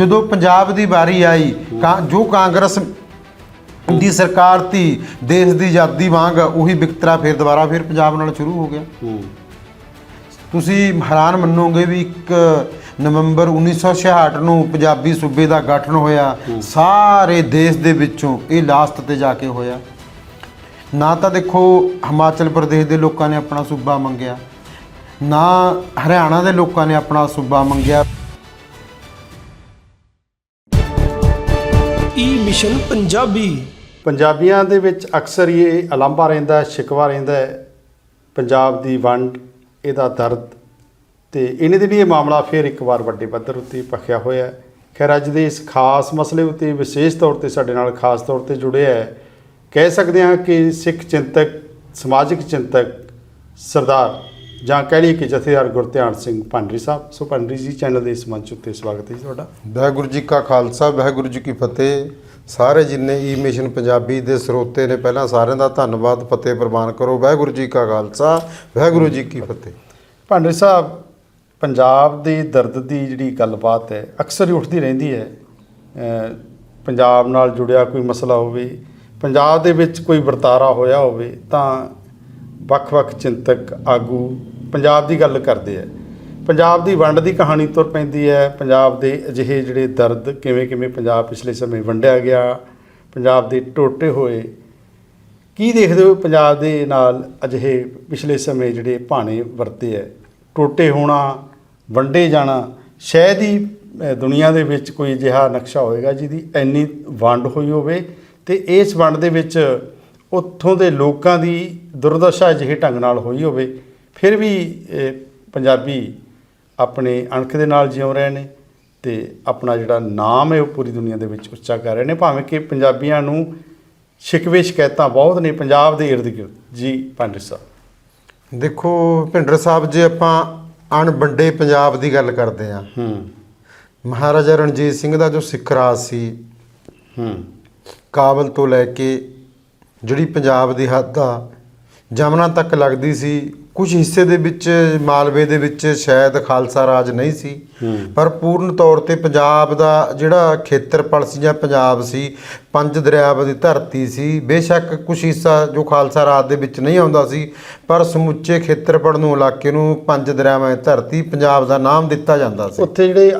ਜਦੋਂ ਪੰਜਾਬ ਦੀ ਵਾਰੀ ਆਈ ਕਾਂ- ਜੋ ਕਾਂਗਰਸ ਦੀ ਸਰਕਾਰ ਤੀ ਦੇਸ਼ ਦੀ ਆਜ਼ਾਦੀ ਵਾਂਗ ਉਹੀ ਵਿਕਤਰਾ ਫਿਰ ਦੁਬਾਰਾ ਫਿਰ ਪੰਜਾਬ ਨਾਲ ਸ਼ੁਰੂ ਹੋ ਗਿਆ। ਹੂੰ। ਤੁਸੀਂ ਹੈਰਾਨ ਮੰਨੋਗੇ ਵੀ 1 ਨਵੰਬਰ 1966 ਨੂੰ ਪੰਜਾਬੀ ਸੂਬੇ ਦਾ ਗਠਨ ਹੋਇਆ ਸਾਰੇ ਦੇਸ਼ ਦੇ ਵਿੱਚੋਂ ਇਹ ਲਾਸਟ ਤੇ ਜਾ ਕੇ ਹੋਇਆ। ਨਾ ਤਾਂ ਦੇਖੋ ਹਿਮਾਚਲ ਪ੍ਰਦੇਸ਼ ਦੇ ਲੋਕਾਂ ਨੇ ਆਪਣਾ ਸੂਬਾ ਮੰਗਿਆ ਨਾ ਹਰਿਆਣਾ ਦੇ ਲੋਕਾਂ ਨੇ ਆਪਣਾ ਸੂਬਾ ਮੰਗਿਆ। ਈ ਮਿਸ਼ਨ ਪੰਜਾਬੀ ਪੰਜਾਬੀਆਂ ਦੇ ਵਿੱਚ ਅਕਸਰ ਹੀ ਇਹ ਅਲੰਭਾ ਰਹਿੰਦਾ ਹੈ, ਸ਼ਿਕਵਾ ਰਹਿੰਦਾ ਪੰਜਾਬ ਦੀ ਵੰਡ ਇਹਦਾ ਦਰਦ ਤੇ ਇਹਨੇ ਦਿਨ ਇਹ ਮਾਮਲਾ ਫਿਰ ਇੱਕ ਵਾਰ ਵੱਡੇ ਪੱਧਰ ਉੱਤੇ ਭਖਿਆ ਹੋਇਆ ਹੈ। ਖੈਰ ਅੱਜ ਦੇ ਇਸ ਖਾਸ ਮਸਲੇ ਉੱਤੇ ਵਿਸ਼ੇਸ਼ ਤੌਰ ਤੇ ਸਾਡੇ ਨਾਲ ਖਾਸ ਤੌਰ ਤੇ ਜੁੜਿਆ ਹੈ। ਕਹਿ ਸਕਦੇ ਹਾਂ ਕਿ ਸਿੱਖ ਚਿੰਤਕ ਸਮਾਜਿਕ ਚਿੰਤਕ ਸਰਦਾਰ ਜਾਂ ਕਹਿ ਲਈਏ ਕਿ ਜਥੇਦਾਰ ਗੁਰਧਿਆਨ ਸਿੰਘ ਭੰਡਰੀ ਸਾਹਿਬ ਸੋ ਭੰਡਰੀ ਜੀ ਚੈਨਲ ਦੇ ਇਸ ਮੰਚ ਉੱਤੇ ਸਵਾਗਤ ਹੈ ਜੀ ਤੁਹਾਡਾ। ਵਾਹਿਗੁਰੂ ਜੀ ਕਾ ਖਾਲਸਾ ਵਾਹਿਗੁਰੂ ਜੀ ਕੀ ਫਤਿਹ। ਸਾਰੇ ਜਿੰਨੇ ਈ ਮਿਸ਼ਨ ਪੰਜਾਬੀ ਦੇ ਸਰੋਤੇ ਨੇ ਪਹਿਲਾਂ ਸਾਰਿਆਂ ਦਾ ਧੰਨਵਾਦ ਫਤਿਹ ਪ੍ਰਵਾਨ ਕਰੋ। ਵਾਹਿਗੁਰੂ ਜੀ ਕਾ ਖਾਲਸਾ ਵਾਹਿਗੁਰੂ ਜੀ ਕੀ ਫਤਿਹ। ਭਾਂਡੇ ਸਾਹਿਬ ਪੰਜਾਬ ਦੇ ਦਰਦ ਦੀ ਜਿਹੜੀ ਗੱਲਬਾਤ ਹੈ ਅਕਸਰ ਹੀ ਉੱਠਦੀ ਰਹਿੰਦੀ ਹੈ। ਪੰਜਾਬ ਨਾਲ ਜੁੜਿਆ ਕੋਈ ਮਸਲਾ ਹੋਵੇ ਪੰਜਾਬ ਦੇ ਵਿੱਚ ਕੋਈ ਵਰਤਾਰਾ ਹੋਇਆ ਹੋਵੇ ਤਾਂ ਵੱਖ-ਵੱਖ ਚਿੰਤਕ ਆਗੂ ਪੰਜਾਬ ਦੀ ਗੱਲ ਕਰਦੇ ਆ। ਪੰਜਾਬ ਦੀ ਵੰਡ ਦੀ ਕਹਾਣੀ ਤੁਰ ਪੈਂਦੀ ਹੈ। ਪੰਜਾਬ ਦੇ ਅਜਿਹੇ ਜਿਹੜੇ ਦਰਦ ਕਿਵੇਂ-ਕਿਵੇਂ ਪੰਜਾਬ ਪਿਛਲੇ ਸਮੇਂ ਵੰਡਿਆ ਗਿਆ, ਪੰਜਾਬ ਦੇ ਟੋਟੇ ਹੋਏ, ਕੀ ਦੇਖਦੇ ਹੋ ਪੰਜਾਬ ਦੇ ਨਾਲ ਅਜਿਹੇ ਪਿਛਲੇ ਸਮੇਂ ਜਿਹੜੇ ਭਾਣੇ ਵਰਤੇ ਹੈ? ਟੋਟੇ ਹੋਣਾ, ਵੰਡੇ ਜਾਣਾ ਸ਼ਾਇਦ ਹੀ ਦੁਨੀਆ ਦੇ ਵਿੱਚ ਕੋਈ ਅਜਿਹਾ ਨਕਸ਼ਾ ਹੋਵੇਗਾ ਜਿਹਦੀ ਇੰਨੀ ਵੰਡ ਹੋਈ ਹੋਵੇ ਤੇ ਇਸ ਵੰਡ ਦੇ ਵਿੱਚ ਉੱਥੋਂ ਦੇ ਲੋਕਾਂ ਦੀ ਦੁਰਦਸ਼ਾ ਅਜਿਹੇ ਢੰਗ ਨਾਲ ਹੋਈ ਹੋਵੇ ਫਿਰ ਵੀ ਪੰਜਾਬੀ ਆਪਣੇ ਅਣਖ ਦੇ ਨਾਲ ਜਿਉ ਰਹੇ ਨੇ ਤੇ ਆਪਣਾ ਜਿਹੜਾ ਨਾਮ ਹੈ ਉਹ ਪੂਰੀ ਦੁਨੀਆ ਦੇ ਵਿੱਚ ਉੱਚਾ ਕਰ ਰਹੇ ਨੇ ਭਾਵੇਂ ਕਿ ਪੰਜਾਬੀਆਂ ਨੂੰ ਸ਼ਿਕਵੇ ਸ਼ਿਕਾਇਤਾਂ ਬਹੁਤ ਨੇ ਪੰਜਾਬ ਦੇ ਇਰਦ ਗਿਰਦ। ਜੀ ਪੰਡਿਤ ਸਾਹਿਬ। ਦੇਖੋ ਭਿੰਡਰ ਸਾਹਿਬ ਜੇ ਆਪਾਂ ਅਣਵੰਡੇ ਪੰਜਾਬ ਦੀ ਗੱਲ ਕਰਦੇ ਆ ਹੂੰ। ਮਹਾਰਾਜਾ ਰਣਜੀਤ ਸਿੰਘ ਦਾ ਜੋ ਸਿੱਖ ਰਾਜ ਸੀ ਹੂੰ। ਕਾਬਲ ਤੋਂ ਲੈ ਕੇ ਜਿਹੜੀ ਪੰਜਾਬ ਦੀ ਹੱਦ ਆ ਜਮਨਾ ਤੱਕ ਲੱਗਦੀ ਸੀ। ਕੁਝ ਹਿੱਸੇ ਦੇ ਵਿੱਚ ਮਾਲਵੇ ਦੇ ਵਿੱਚ ਸ਼ਾਇਦ ਖਾਲਸਾ ਰਾਜ ਨਹੀਂ ਸੀ। ਪਰ ਪੂਰਨ ਤੌਰ ਤੇ ਪੰਜਾਬ ਦਾ ਜਿਹੜਾ ਖੇਤਰਫਲ ਸੀ ਜਾਂ ਪੰਜਾਬ ਸੀ ਪੰਜ ਦਰਿਆਵਾਂ ਦੀ ਧਰਤੀ ਸੀ ਬੇਸ਼ੱਕ ਕੁਝ ਹਿੱਸਾ ਜੋ ਖਾਲਸਾ ਰਾਜ ਦੇ ਵਿੱਚ ਨਹੀਂ ਆਉਂਦਾ ਸੀ ਪਰ ਸਮੁੱਚੇ ਖੇਤਰਫਲ ਨੂੰ ਇਲਾਕੇ ਨੂੰ ਪੰਜ ਦਰਿਆਵਾਂ ਦੀ ਧਰਤੀ ਪੰਜਾਬ ਦਾ ਨਾਮ ਦਿੱਤਾ ਜਾਂਦਾ ਸੀ। ਉੱਥੇ ਜਿਹੜੇ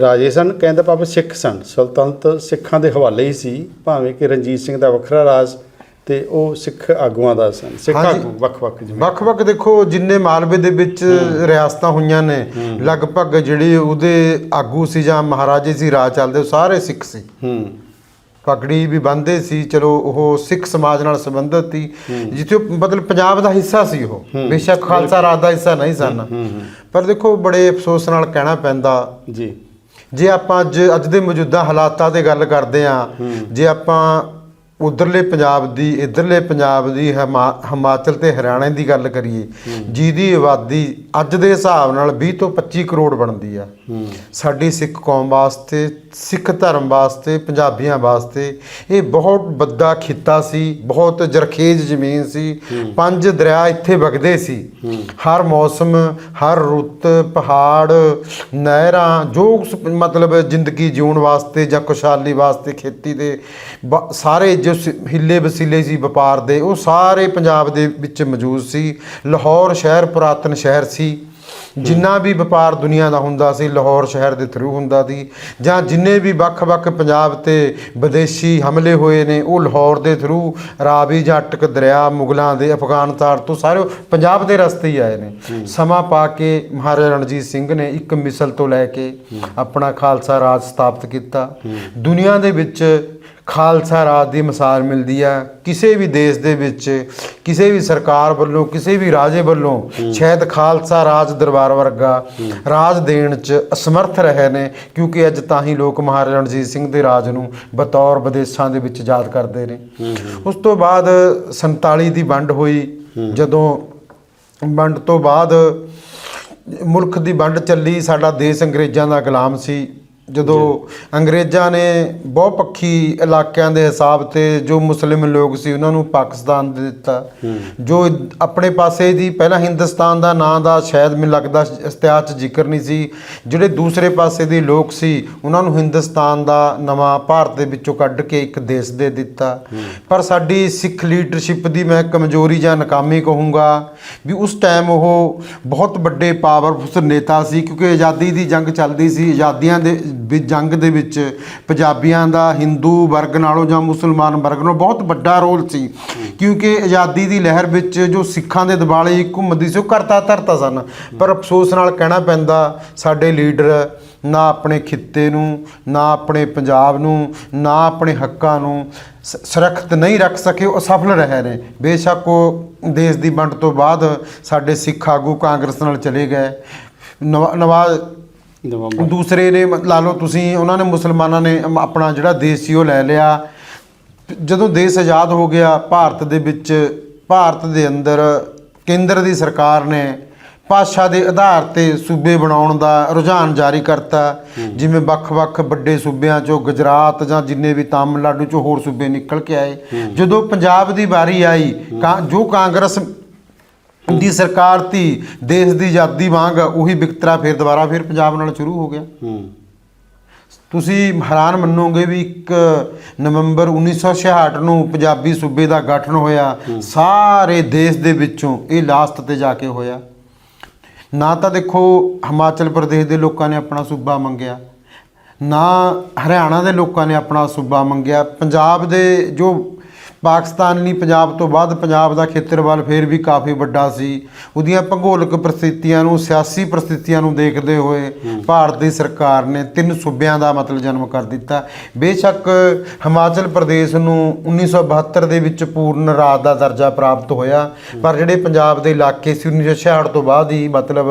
ਰਾਜੇ ਸਨ ਕਹਿੰਦੇ ਪਾਪੇ ਸਿੱਖ ਸਨ ਸੁਲਤਾਨਤ ਸਿੱਖਾਂ ਦੇ ਹਵਾਲੇ ਹੀ ਸੀ ਭਾਵੇਂ ਕਿ ਰਣਜੀਤ ਸਿੰਘ ਦਾ ਵੱਖਰਾ ਰਾਜ ਤੇ ਉਹ ਸਿੱਖ ਆਗੂਆਂ ਦਾ ਸਨ। ਸਿੱਖ ਹਾਂਜੀ। ਆਗੂ ਵੱਖ-ਵੱਖ ਜਿਵੇਂ ਵੱਖ-ਵੱਖ ਦੇਖੋ ਜਿੰਨੇ ਮਾਲਵੇ ਦੇ ਵਿੱਚ ਰਿਆਸਤਾਂ ਹੋਈਆਂ ਨੇ ਲਗਭਗ ਜਿਹੜੇ ਉਹਦੇ ਆਗੂ ਸੀ ਜਾਂ ਮਹਾਰਾਜੇ ਸੀ ਰਾਜ ਚੱਲਦੇ ਉਹ ਸਾਰੇ ਸਿੱਖ ਸੀ। ਹੂੰ। ਪਗੜੀ ਵੀ ਬੰਨਦੇ ਸੀ ਚਲੋ ਉਹ ਸਿੱਖ ਸਮਾਜ ਨਾਲ ਸੰਬੰਧਿਤ ਸੀ। ਜਿੱਥੇ ਉਹ ਮਤਲਬ ਪੰਜਾਬ ਦਾ ਹਿੱਸਾ ਸੀ ਉਹ। ਬੇਸ਼ੱਕ ਖਾਲਸਾ ਰਾਜ ਦਾ ਹਿੱਸਾ ਨਹੀਂ ਸਨ। ਪਰ ਦੇਖੋ ਬੜੇ ਅਫਸੋਸ ਨਾਲ ਕਹਿਣਾ ਪੈਂਦਾ ਜੀ। ਜੇ ਆਪਾਂ ਅੱਜ ਅੱਜ ਦੇ ਮੌਜੂਦਾ ਹਾਲਾਤਾਂ ਤੇ ਗੱਲ ਕਰਦੇ ਆ ਜੇ ਆਪਾਂ ਉਧਰਲੇ ਪੰਜਾਬ ਦੀ ਇਧਰਲੇ ਪੰਜਾਬ ਦੀ ਹਿਮਾ- ਹਿਮਾਚਲ ਤੇ ਹਰਿਆਣਾ ਦੀ ਗੱਲ ਕਰੀਏ ਜਿਹਦੀ ਆਬਾਦੀ ਅੱਜ ਦੇ ਹਿਸਾਬ ਨਾਲ 20 ਤੋਂ 25 ਕਰੋੜ ਬਣਦੀ ਆ। ਸਾਡੀ ਸਿੱਖ ਕੌਮ ਵਾਸਤੇ ਸਿੱਖ ਧਰਮ ਵਾਸਤੇ ਪੰਜਾਬੀਆਂ ਵਾਸਤੇ ਇਹ ਬਹੁਤ ਵੱਡਾ ਖਿੱਤਾ ਸੀ ਬਹੁਤ ਜਰਖੇਜ਼ ਜ਼ਮੀਨ ਸੀ। ਪੰਜ ਦਰਿਆ ਇੱਥੇ ਵਗਦੇ ਸੀ। ਹਰ ਮੌਸਮ ਹਰ ਰੁੱਤ ਪਹਾੜ ਨਹਿਰਾਂ ਜੋ ਮਤਲਬ ਜ਼ਿੰਦਗੀ ਜਿਉਣ ਵਾਸਤੇ ਜਾਂ ਖੁਸ਼ਹਾਲੀ ਵਾਸਤੇ ਖੇਤੀ ਦੇ ਬ- ਸਾਰੇ ਜੋ ਸ- ਹਿੱਲੇ ਵਸੀਲੇ ਸੀ ਵਪਾਰ ਦੇ ਉਹ ਸਾਰੇ ਪੰਜਾਬ ਦੇ ਵਿੱਚ ਮੌਜੂਦ ਸੀ। ਲਾਹੌਰ ਸ਼ਹਿਰ ਪੁਰਾਤਨ ਸ਼ਹਿਰ ਸੀ। ਜਿੰਨਾ ਵੀ ਵਪਾਰ ਦੁਨੀਆ ਦਾ ਹੁੰਦਾ ਸੀ ਲਾਹੌਰ ਸ਼ਹਿਰ ਦੇ ਥਰੂ ਹੁੰਦਾ ਸੀ। ਜਾਂ ਜਿੰਨੇ ਵੀ ਵੱਖ-ਵੱਖ ਪੰਜਾਬ ਤੇ ਵਿਦੇਸ਼ੀ ਹਮਲੇ ਹੋਏ ਨੇ ਉਹ ਲਾਹੌਰ ਦੇ ਥਰੂ ਰਾਵੀ ਜਾਂ ਅਟਕ ਦਰਿਆ ਮੁਗਲਾਂ ਦੇ ਅਫਗਾਨਿਸਤਾਨ ਤੋਂ ਸਾਰੇ ਪੰਜਾਬ ਦੇ ਰਸਤੇ ਹੀ ਆਏ ਨੇ। ਸਮਾਂ ਪਾ ਕੇ ਮਹਾਰਾਜਾ ਰਣਜੀਤ ਸਿੰਘ ਨੇ ਇੱਕ ਮਿਸਲ ਤੋਂ ਲੈ ਕੇ ਆਪਣਾ ਖਾਲਸਾ ਰਾਜ ਸਥਾਪਿਤ ਕੀਤਾ। ਦੁਨੀਆ ਦੇ ਵਿੱਚ ਖਾਲਸਾ ਰਾਜ ਦੀ ਮਿਸਾਲ ਮਿਲਦੀ ਆ ਕਿਸੇ ਵੀ ਦੇਸ਼ ਦੇ ਵਿੱਚ ਕਿਸੇ ਵੀ ਸਰਕਾਰ ਵੱਲੋਂ ਕਿਸੇ ਵੀ ਰਾਜੇ ਵੱਲੋਂ ਸ਼ਾਇਦ ਖਾਲਸਾ ਰਾਜ ਦਰਬਾਰ ਵਰਗਾ ਰਾਜ ਦੇਣ ਚ ਅਸਮਰਥ ਰਹੇ ਨੇ ਕਿਉਂਕਿ ਅੱਜ ਤਾਂ ਹੀ ਲੋਕ ਮਹਾਰਾਜਾ ਰਣਜੀਤ ਸਿੰਘ ਦੇ ਰਾਜ ਨੂੰ ਬਤੌਰ ਵਿਦੇਸ਼ਾਂ ਦੇ ਵਿੱਚ ਯਾਦ ਕਰਦੇ ਨੇ। ਉਸ ਤੋਂ ਬਾਅਦ 47 ਦੀ ਵੰਡ ਹੋਈ। ਜਦੋਂ ਵੰਡ ਤੋਂ ਬਾਅਦ ਮੁਲਕ ਦੀ ਵੰਡ ਚੱਲੀ ਸਾਡਾ ਦੇਸ਼ ਅੰਗਰੇਜ਼ਾਂ ਦਾ ਗੁਲਾਮ ਸੀ। ਜਦੋਂ ਅੰਗਰੇਜ਼ਾਂ ਨੇ ਬਹੁਪੱਖੀ ਇਲਾਕਿਆਂ ਦੇ ਹਿਸਾਬ ਤੇ ਜੋ ਮੁਸਲਿਮ ਲੋਕ ਸੀ ਉਹਨਾਂ ਨੂੰ ਪਾਕਿਸਤਾਨ ਦੇ ਦਿੱਤਾ। ਜੋ ਆਪਣੇ ਪਾਸੇ ਦੀ ਪਹਿਲਾਂ ਹਿੰਦੁਸਤਾਨ ਦਾ ਨਾਂ ਦਾ ਸ਼ਾਇਦ ਮੈਨੂੰ ਲੱਗਦਾ ਇਤਿਹਾਸ 'ਚ ਜ਼ਿਕਰ ਨਹੀਂ ਸੀ ਜਿਹੜੇ ਦੂਸਰੇ ਪਾਸੇ ਦੇ ਲੋਕ ਸੀ ਉਹਨਾਂ ਨੂੰ ਹਿੰਦੁਸਤਾਨ ਦਾ ਨਵਾਂ ਭਾਰਤ ਦੇ ਵਿੱਚੋਂ ਕੱਢ ਕੇ ਇੱਕ ਦੇਸ਼ ਦੇ ਦਿੱਤਾ। ਪਰ ਸਾਡੀ ਸਿੱਖ ਲੀਡਰਸ਼ਿਪ ਦੀ ਮੈਂ ਕਮਜ਼ੋਰੀ ਜਾਂ ਨਾਕਾਮੀ ਕਹੂੰਗਾ ਵੀ ਉਸ ਟਾਈਮ ਉਹ ਬਹੁਤ ਵੱਡੇ ਪਾਵਰਫੁਲ ਨੇਤਾ ਸੀ ਕਿਉਂਕਿ ਆਜ਼ਾਦੀ ਦੀ ਜੰਗ ਚੱਲਦੀ ਸੀ ਆਜ਼ਾਦੀਆਂ ਦੇ ਵੀ ਜੰਗ ਦੇ ਵਿੱਚ ਪੰਜਾਬੀਆਂ ਦਾ ਹਿੰਦੂ ਵਰਗ ਨਾਲੋਂ ਜਾਂ ਮੁਸਲਮਾਨ ਵਰਗ ਨਾਲੋਂ ਬਹੁਤ ਵੱਡਾ ਰੋਲ ਸੀ। ਕਿਉਂਕਿ ਆਜ਼ਾਦੀ ਦੀ ਲਹਿਰ ਵਿੱਚ ਜੋ ਸਿੱਖਾਂ ਦੇ ਦਿਵਾਲੇ ਘੁੰਮਦੀ ਸੀ, ਉਹ ਕਰਤਾ ਧਰਤਾ ਸਨ। ਪਰ ਅਫਸੋਸ ਨਾਲ ਕਹਿਣਾ ਪੈਂਦਾ, ਸਾਡੇ ਲੀਡਰ ਨਾ ਆਪਣੇ ਖਿੱਤੇ ਨੂੰ, ਨਾ ਆਪਣੇ ਪੰਜਾਬ ਨੂੰ, ਨਾ ਆਪਣੇ ਹੱਕਾਂ ਨੂੰ ਸੁਰੱਖਿਅਤ ਨਹੀਂ ਰੱਖ ਸਕੇ, ਉਹ ਅਸਫਲ ਰਹੇ ਨੇ। ਬੇਸ਼ੱਕ ਉਹ ਦੇਸ਼ ਦੀ ਵੰਡ ਤੋਂ ਬਾਅਦ ਸਾਡੇ ਸਿੱਖ ਆਗੂ ਕਾਂਗਰਸ ਨਾਲ ਚਲੇ ਗਏ। ਨਵਾ- ਨਵਾਜ਼ ਨਵੰਬਰ ਦੂਸਰੇ ਨੇ ਮ- ਲਾ ਲਓ ਤੁਸੀਂ ਉਹਨਾਂ ਨੇ ਮੁਸਲਮਾਨਾਂ ਨੇ ਅਮ ਆਪਣਾ ਜਿਹੜਾ ਦੇਸ਼ ਸੀ ਉਹ ਲੈ ਲਿਆ। ਜਦੋਂ ਦੇਸ਼ ਆਜ਼ਾਦ ਹੋ ਗਿਆ ਭਾਰਤ ਦੇ ਵਿੱਚ ਭਾਰਤ ਦੇ ਅੰਦਰ ਕੇਂਦਰ ਦੀ ਸਰਕਾਰ ਨੇ ਭਾਸ਼ਾ ਦੇ ਆਧਾਰ ਤੇ ਸੂਬੇ ਬਣਾਉਣ ਦਾ ਰੁਝਾਨ ਜਾਰੀ ਕਰਤਾ। ਜਿਵੇਂ ਵੱਖ-ਵੱਖ ਵੱਡੇ ਸੂਬਿਆਂ ਚੋਂ ਗੁਜਰਾਤ ਜਾਂ ਜਿੰਨੇ ਵੀ ਤਾਮਿਲਨਾਡੂ ਚੋਂ ਹੋਰ ਸੂਬੇ ਨਿਕਲ ਕੇ ਆਏ। ਜਦੋਂ ਪੰਜਾਬ ਦੀ ਵਾਰੀ ਆਈ ਕਾਂ- ਜੋ ਕਾਂਗਰਸ ਦੀ ਸਰਕਾਰ ਤੀ ਦੇਸ਼ ਦੀ ਆਜ਼ਾਦੀ ਵਾਂਗ ਉਹੀ ਵਿਕਤਰਾ ਫਿਰ ਦੁਬਾਰਾ ਫਿਰ ਪੰਜਾਬ ਨਾਲ ਸ਼ੁਰੂ ਹੋ ਗਿਆ। ਹੂੰ। ਤੁਸੀਂ ਹੈਰਾਨ ਮੰਨੋਗੇ ਵੀ 1 ਨਵੰਬਰ 1966 ਨੂੰ ਪੰਜਾਬੀ ਸੂਬੇ ਦਾ ਗਠਨ ਹੋਇਆ। ਸਾਰੇ ਦੇਸ਼ ਦੇ ਵਿੱਚੋਂ ਇਹ ਲਾਸਟ ਤੇ ਜਾ ਕੇ ਹੋਇਆ। ਨਾ ਤਾਂ ਦੇਖੋ ਹਿਮਾਚਲ ਪ੍ਰਦੇਸ਼ ਦੇ ਲੋਕਾਂ ਨੇ ਆਪਣਾ ਸੂਬਾ ਮੰਗਿਆ। ਨਾ ਹਰਿਆਣਾ ਦੇ ਲੋਕਾਂ ਨੇ ਆਪਣਾ ਸੂਬਾ ਮੰਗਿਆ। ਪੰਜਾਬ ਦੇ ਜੋ ਪਾਕਿਸਤਾਨ ਪਾਕਿਸਤਾਨੀ ਪੰਜਾਬ ਤੋਂ ਬਾਅਦ ਪੰਜਾਬ ਦਾ ਖੇਤਰਵਾਲ ਫੇਰ ਵੀ ਕਾਫੀ ਵੱਡਾ ਸੀ। ਉਹਦੀਆਂ ਭੂਗੋਲਿਕ ਪ੍ਰਸਥਿਤੀਆਂ ਨੂੰ, ਸਿਆਸੀ ਪ੍ਰਸਥਿਤੀਆਂ ਨੂੰ ਦੇਖਦੇ ਹੋਏ ਭਾਰਤ ਦੀ ਸਰਕਾਰ ਨੇ ਤਿੰਨ ਸੂਬਿਆਂ ਦਾ ਮਤਲਬ ਜਨਮ ਕਰ ਦਿੱਤਾ। ਬੇਸ਼ੱਕ ਹਿਮਾਚਲ ਪ੍ਰਦੇਸ਼ ਨੂੰ 1972 ਦੇ ਵਿੱਚ ਪੂਰਨ ਰਾਜ ਦਾ ਦਰਜਾ ਪ੍ਰਾਪਤ ਹੋਇਆ। ਪਰ ਜਿਹੜੇ ਪੰਜਾਬ ਦੇ ਇਲਾਕੇ ਸੀ 1966 ਤੋਂ ਬਾਅਦ ਹੀ ਮਤਲਬ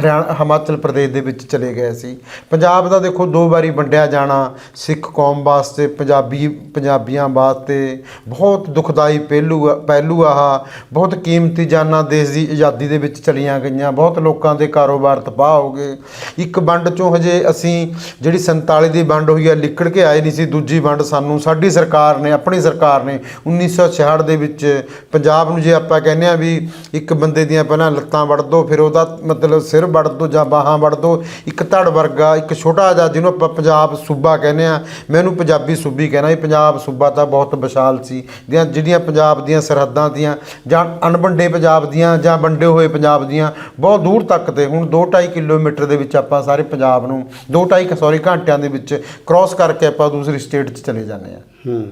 ਹਰਿਆਣਾ, ਹਿਮਾਚਲ ਪ੍ਰਦੇਸ਼ ਦੇ ਵਿੱਚ ਚਲੇ ਗਏ ਸੀ। ਪੰਜਾਬ ਦਾ ਦੇਖੋ, ਦੋ ਵਾਰੀ ਵੰਡਿਆ ਜਾਣਾ ਸਿੱਖ ਕੌਮ ਵਾਸਤੇ, ਪੰਜਾਬੀ, ਪੰਜਾਬੀਆਂ ਵਾਸਤੇ ਬਹੁਤ ਬਹੁਤ ਦੁਖਦਾਈ ਪਹਿਲੂ ਆ- ਪਹਿਲੂ ਆਹ। ਬਹੁਤ ਕੀਮਤੀ ਜਾਨਾਂ ਦੇਸ਼ ਦੀ ਆਜ਼ਾਦੀ ਦੇ ਵਿੱਚ ਚਲੀਆਂ ਗਈਆਂ। ਬਹੁਤ ਲੋਕਾਂ ਦੇ ਕਾਰੋਬਾਰ ਤਬਾਹ ਹੋ ਗਏ। ਇੱਕ ਵੰਡ ਚੋਂ ਹਜੇ ਅਸੀਂ ਜਿਹੜੀ 47 ਦੀ ਵੰਡ ਹੋਈ ਆ, ਲਿਕੜ ਕੇ ਆਏ ਨਹੀਂ ਸੀ। ਦੂਜੀ ਵੰਡ ਸਾਨੂੰ ਸਾਡੀ ਸਰਕਾਰ ਨੇ, ਆਪਣੀ ਸਰਕਾਰ ਨੇ 1966 ਦੇ ਵਿੱਚ ਪੰਜਾਬ ਨੂੰ ਜੇ ਆਪਾਂ ਕਹਿੰਦੇ ਆ ਵੀ ਇੱਕ ਬੰਦੇ ਦੀਆਂ ਪਹਿਲਾਂ ਲੱਤਾਂ ਵੜ ਦੋ, ਫਿਰ ਉਹਦਾ ਮਤਲਬ ਸਿਰ ਵੱਢ ਦੋ ਜਾਂ ਬਾਹਾਂ ਵੜ ਦੋ, ਇੱਕ ਧੜ ਵਰਗਾ, ਇੱਕ ਛੋਟਾ ਜਿਹਾ ਜਿਹਨੂੰ ਆਪਾਂ ਪੰਜਾਬ ਸੂਬਾ ਕਹਿੰਦੇ ਆ ਉਹਨੂੰ ਪੰਜਾਬੀ ਸੂਬੀ ਕਹਿਣਾ ਇਹ ਪੰਜਾਬ ਸੂਬਾ ਤਾਂ ਬਹੁਤ ਵਿਸ਼ਾਲ ਸੀ। ਦੀਆਂ ਜਿਹੜੀਆਂ ਪੰਜਾਬ ਦੀਆਂ ਸਰਹੱਦਾਂ ਦੀਆਂ ਜਾਂ ਅਣਵੰਡੇ ਪੰਜਾਬ ਦੀਆਂ ਜਾਂ ਵੰਡੇ ਹੋਏ ਪੰਜਾਬ ਦੀਆਂ ਬਹੁਤ ਦੂਰ ਤੱਕ ਤੇ ਹੁਣ 2.5 ਕਿਲੋਮੀਟਰ ਦੇ ਵਿੱਚ ਆਪਾਂ ਸਾਰੇ ਪੰਜਾਬ ਨੂੰ 2.5 ਸੌਰੀ ਘੰਟਿਆਂ ਦੇ ਵਿੱਚ ਕ੍ਰਾਸ ਕਰਕੇ ਆਪਾਂ ਦੂਸਰੀ ਸਟੇਟ 'ਚ ਚਲੇ ਜਾਂਦੇ ਆ ਹੂੰ।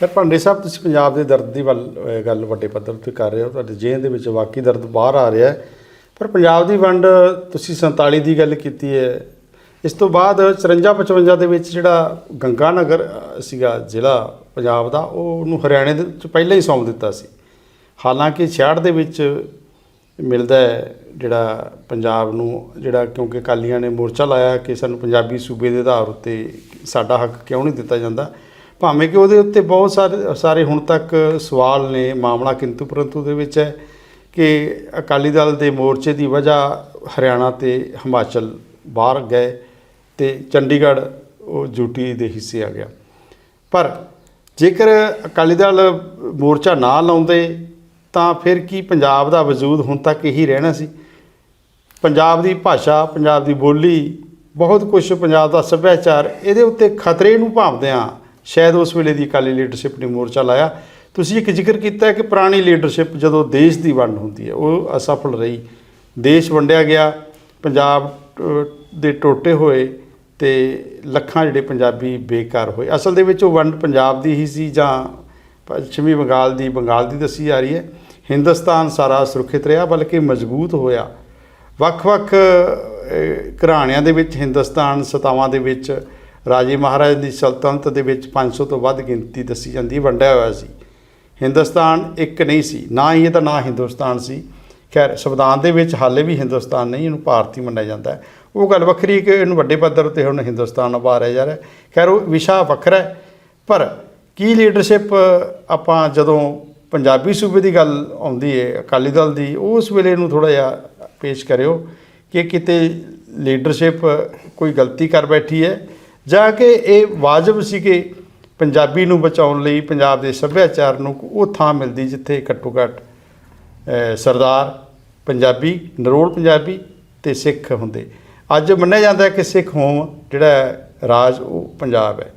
ਖੈਰ ਭਾਂਡੇ ਸਾਹਿਬ, ਤੁਸੀਂ ਪੰਜਾਬ ਦੇ ਦਰਦ ਦੀ ਵੱਲ ਗੱਲ ਵੱਡੇ ਪੱਧਰ ਤੇ ਕਰ ਰਹੇ ਹੋ, ਤੁਹਾਡੇ ਜੇਨ ਦੇ ਵਿੱਚ ਵਾਕਈ ਦਰਦ ਬਾਹਰ ਆ ਰਿਹਾ ਹੈ। ਪਰ ਪੰਜਾਬ ਦੀ ਵੰਡ ਤੁਸੀਂ 47 ਦੀ ਗੱਲ ਕੀਤੀ ਹੈ। ਇਸ ਤੋਂ ਬਾਅਦ 54 55 ਦੇ ਵਿੱਚ ਜਿਹੜਾ ਗੰਗਾ ਨਗਰ ਸੀਗਾ ਜ਼ਿਲ੍ਹਾ ਪੰਜਾਬ ਦਾ, ਉਹ ਉਹਨੂੰ ਹਰਿਆਣੇ ਦੇ ਵਿੱਚ ਪਹਿਲਾਂ ਹੀ ਸੌਂਪ ਦਿੱਤਾ ਸੀ। ਹਾਲਾਂਕਿ 66 ਦੇ ਵਿੱਚ ਮਿਲਦਾ ਹੈ ਜਿਹੜਾ ਪੰਜਾਬ ਨੂੰ, ਜਿਹੜਾ ਕਿਉਂਕਿ ਅਕਾਲੀਆਂ ਨੇ ਮੋਰਚਾ ਲਾਇਆ ਕਿ ਸਾਨੂੰ ਪੰਜਾਬੀ ਸੂਬੇ ਦੇ ਆਧਾਰ ਉੱਤੇ ਸਾਡਾ ਹੱਕ ਕਿਉਂ ਨਹੀਂ ਦਿੱਤਾ ਜਾਂਦਾ। ਭਾਵੇਂ ਕਿ ਉਹਦੇ ਉੱਤੇ ਬਹੁਤ ਸਾਰੇ ਸਾਰੇ ਹੁਣ ਤੱਕ ਸਵਾਲ ਨੇ, ਮਾਮਲਾ ਕਿੰਤੂ ਪਰੰਤੂ ਦੇ ਵਿੱਚ ਹੈ ਕਿ ਅਕਾਲੀ ਦਲ ਦੇ ਮੋਰਚੇ ਦੀ ਵਜ੍ਹਾ ਹਰਿਆਣਾ ਤੇ ਹਿਮਾਚਲ ਬਾਹਰ ਗਏ ਤੇ ਚੰਡੀਗੜ੍ਹ ਉਹ ਯੂਟੀ ਦੇ ਹਿੱਸੇ ਆ ਗਿਆ। ਪਰ ਜੇਕਰ ਅਕਾਲੀ ਦਲ ਮੋਰਚਾ ਨਾ ਲਾਉਂਦੇ, ਤਾਂ ਫਿਰ ਕੀ ਪੰਜਾਬ ਦਾ ਵਜੂਦ ਹੁਣ ਤੱਕ ਇਹੀ ਰਹਿਣਾ ਸੀ? ਪੰਜਾਬ ਦੀ ਭਾਸ਼ਾ, ਪੰਜਾਬ ਦੀ ਬੋਲੀ, ਬਹੁਤ ਕੁਝ ਪੰਜਾਬ ਦਾ ਸੱਭਿਆਚਾਰ, ਇਹਦੇ ਉੱਤੇ ਖਤਰੇ ਨੂੰ ਭਾਂਵਦਿਆਂ ਸ਼ਾਇਦ ਉਸ ਵੇਲੇ ਦੀ ਅਕਾਲੀ ਲੀਡਰਸ਼ਿਪ ਨੇ ਮੋਰਚਾ ਲਾਇਆ। ਤੁਸੀਂ ਇੱਕ ਜ਼ਿਕਰ ਕੀਤਾ ਹੈ ਕਿ ਪੁਰਾਣੀ ਲੀਡਰਸ਼ਿਪ ਜਦੋਂ ਦੇਸ਼ ਦੀ ਵੰਡ ਹੁੰਦੀ ਹੈ, ਉਹ ਅਸਫਲ ਰਹੀ। ਦੇਸ਼ ਵੰਡਿਆ ਗਿਆ, ਪੰਜਾਬ ਦੇ ਟੋਟੇ ਹੋਏ। ਤੇ ਲੱਖਾਂ ਜਿਹੜੇ ਪੰਜਾਬੀ ਬੇਕਾਰ ਹੋਏ। ਅਸਲ ਦੇ ਵਿੱਚ ਉਹ ਵੰਡ ਪੰਜਾਬ ਦੀ ਹੀ ਸੀ ਜਾਂ ਪੱਛਮੀ ਬੰਗਾਲ ਦੀ ਬੰਗਾਲ ਦੀ ਦੱਸੀ ਜਾ ਰਹੀ ਹੈ। ਹਿੰਦੁਸਤਾਨ ਸਾਰਾ ਸੁਰੱਖਿਅਤ ਰਿਹਾ, ਬਲਕਿ ਮਜ਼ਬੂਤ ਹੋਇਆ। ਵੱਖ-ਵੱਖ ਘਰਾਣਿਆਂ ਦੇ ਵਿੱਚ ਹਿੰਦੁਸਤਾਨ ਸਤਾਵਾਂ ਦੇ ਵਿੱਚ ਰਾਜੇ ਮਹਾਰਾਜ ਦੀ ਸਲਤਨਤ ਦੇ ਵਿੱਚ 500 ਤੋਂ ਵੱਧ ਗਿਣਤੀ ਦੱਸੀ ਜਾਂਦੀ, ਵੰਡਿਆ ਹੋਇਆ ਸੀ। ਹਿੰਦੁਸਤਾਨ ਇੱਕ ਨਹੀਂ ਸੀ, ਨਾ ਹੀ ਇਹਦਾ ਨਾਂ ਹਿੰਦੁਸਤਾਨ ਸੀ। ਖੈਰ, ਸੰਵਿਧਾਨ ਦੇ ਵਿੱਚ ਹਾਲੇ ਵੀ ਹਿੰਦੁਸਤਾਨ ਨਹੀਂ, ਇਹਨੂੰ ਭਾਰਤੀ ਮੰਨਿਆ ਜਾਂਦਾ ਉਹ ਗੱਲ ਵੱਖਰੀ ਹੈ ਕਿ ਇਹਨੂੰ ਵੱਡੇ ਪੱਧਰ 'ਤੇ ਹੁਣ ਹਿੰਦੁਸਤਾਨ ਉਭਾਰਿਆ ਜਾ ਰਿਹਾ ਖੈਰ, ਉਹ ਵਿਸ਼ਾ ਵੱਖਰਾ ਹੈ, ਪਰ ਕੀ ਲੀਡਰਸ਼ਿਪ ਆਪਾਂ ਜਦੋਂ ਪੰਜਾਬੀ ਸੂਬੇ ਦੀ ਗੱਲ ਆਉਂਦੀ ਹੈ, ਅਕਾਲੀ ਦਲ ਦੀ, ਉਸ ਵੇਲੇ ਨੂੰ ਥੋੜਾ ਜਿਹਾ ਪੇਸ਼ ਕਰਿਓ ਕਿ ਕਿਤੇ ਲੀਡਰਸ਼ਿਪ ਕੋਈ ਗਲਤੀ ਕਰ ਬੈਠੀ ਹੈ ਜਾਂ ਕਿ ਇਹ ਵਾਜਬ ਸੀ ਕਿ ਪੰਜਾਬੀ ਨੂੰ ਬਚਾਉਣ ਲਈ, ਪੰਜਾਬ ਦੇ ਸੱਭਿਆਚਾਰ ਨੂੰ ਉਹ ਥਾਂ ਮਿਲਦੀ ਜਿੱਥੇ ਘੱਟੋ ਘੱਟ ਸਰਦਾਰ ਪੰਜਾਬੀ, ਨਰੋਲ ਪੰਜਾਬੀ ਤੇ ਸਿੱਖ ਹੁੰਦੇ। ਅੱਜ ਮੰਨਿਆ ਜਾਂਦਾ ਕਿ ਸਿੱਖ ਹੋਮ ਜਿਹੜਾ ਰਾਜ ਉਹ ਪੰਜਾਬ ਹੈ।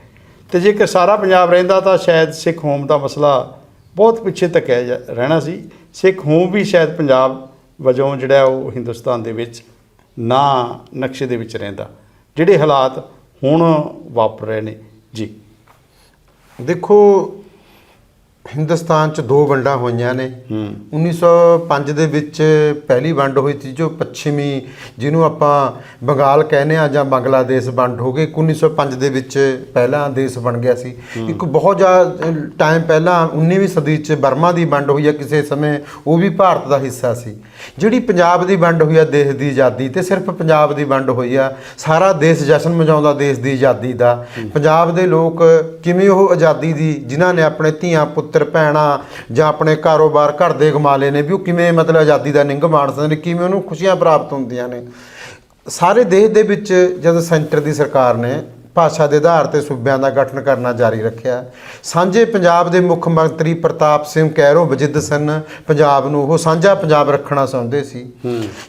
ਤੇ ਜੇਕਰ ਸਾਰਾ ਪੰਜਾਬ ਰਹਿੰਦਾ ਤਾਂ ਸ਼ਾਇਦ ਸਿੱਖ ਹੋਮ ਦਾ ਮਸਲਾ ਬਹੁਤ ਪਿੱਛੇ ਤੱਕ ਰਹਿਣਾ ਸੀ। ਸਿੱਖ ਹੋਮ ਵੀ ਸ਼ਾਇਦ ਪੰਜਾਬ ਵਜੋਂ ਜਿਹੜਾ ਉਹ ਹਿੰਦੁਸਤਾਨ ਦੇ ਵਿੱਚ ਨਾ ਨਕਸ਼ੇ ਦੇ ਵਿੱਚ ਰਹਿੰਦਾ। ਜਿਹੜੇ ਹਾਲਾਤ ਹੁਣ ਵਾਪਰ ਰਹੇ ਨੇ। ਜੀ। ਦੇਖੋ ਹਿੰਦੁਸਤਾਨ ਚ ਦੋ ਵੰਡਾਂ ਹੋਈਆਂ ਨੇ। ਹੂੰ। 1905 ਦੇ ਵਿੱਚ ਪਹਿਲੀ ਵੰਡ ਹੋਈ ਸੀ ਜੋ ਪੱਛਮੀ ਜਿਹਨੂੰ ਆਪਾਂ ਬੰਗਾਲ ਕਹਿੰਦੇ ਆ ਜਾਂ ਬੰਗਲਾਦੇਸ਼ ਵੰਡ ਹੋ ਗਈ 1905 ਦੇ ਵਿੱਚ ਪਹਿਲਾ ਦੇਸ਼ ਬਣ ਗਿਆ ਸੀ। ਇੱਕ ਬਹੁਤ ਜ਼ਿਆਦਾ ਟਾਈਮ ਪਹਿਲਾਂ 19ਵੀਂ ਸਦੀ ਚ ਬਰਮਾ ਦੀ ਵੰਡ ਹੋਈ ਆ ਕਿਸੇ ਸਮੇਂ। ਉਹ ਵੀ ਭਾਰਤ ਦਾ ਹਿੱਸਾ ਸੀ। ਜਿਹੜੀ ਪੰਜਾਬ ਦੀ ਵੰਡ ਹੋਈ ਆ ਦੇਸ਼ ਦੀ ਆਜ਼ਾਦੀ ਤੇ ਸਿਰਫ ਪੰਜਾਬ ਦੀ ਵੰਡ ਹੋਈ ਆ। ਸਾਰਾ ਦੇਸ਼ ਜਸ਼ਨ ਮਨਾਉਂਦਾ ਦੇਸ਼ ਦੀ ਆਜ਼ਾਦੀ ਦਾ। ਪੰਜਾਬ ਦੇ ਲੋਕ ਕਿਵੇਂ ਉਹ ਆਜ਼ਾਦੀ ਦੀ ਜਿਨ੍ਹਾਂ ਨੇ ਆਪਣੇ ਧੀਆਂ ਪੁੱਤਰ ਭੈਣਾਂ ਜਾਂ ਆਪਣੇ ਕਾਰੋਬਾਰ ਘਰ ਦੇ ਕਮਾ ਨੇ ਵੀ ਉਹ ਕਿਵੇਂ ਮਤਲਬ ਆਜ਼ਾਦੀ ਦਾ ਨਿੰਗ ਮਾਣ ਸਕਦੇ ਨੇ, ਕਿਵੇਂ ਉਹਨੂੰ ਖੁਸ਼ੀਆਂ ਪ੍ਰਾਪਤ ਹੁੰਦੀਆਂ ਨੇ। ਸਾਰੇ ਦੇਸ਼ ਦੇ ਵਿੱਚ ਜਦ ਸੈਂਟਰ ਦੀ ਸਰਕਾਰ ਨੇ ਭਾਸ਼ਾ ਦੇ ਆਧਾਰ ਤੇ ਸੂਬਿਆਂ ਦਾ ਗਠਨ ਕਰਨਾ ਜਾਰੀ ਰੱਖਿਆ। ਸਾਂਝੇ ਪੰਜਾਬ ਦੇ ਮੁੱਖ ਮੰਤਰੀ ਪ੍ਰਤਾਪ ਸਿੰਘ ਕੈਰੋ ਵਜਿੱਦ ਸਨ। ਪੰਜਾਬ ਨੂੰ ਉਹ ਸਾਂਝਾ ਪੰਜਾਬ ਰੱਖਣਾ ਚਾਹੁੰਦੇ ਸੀ।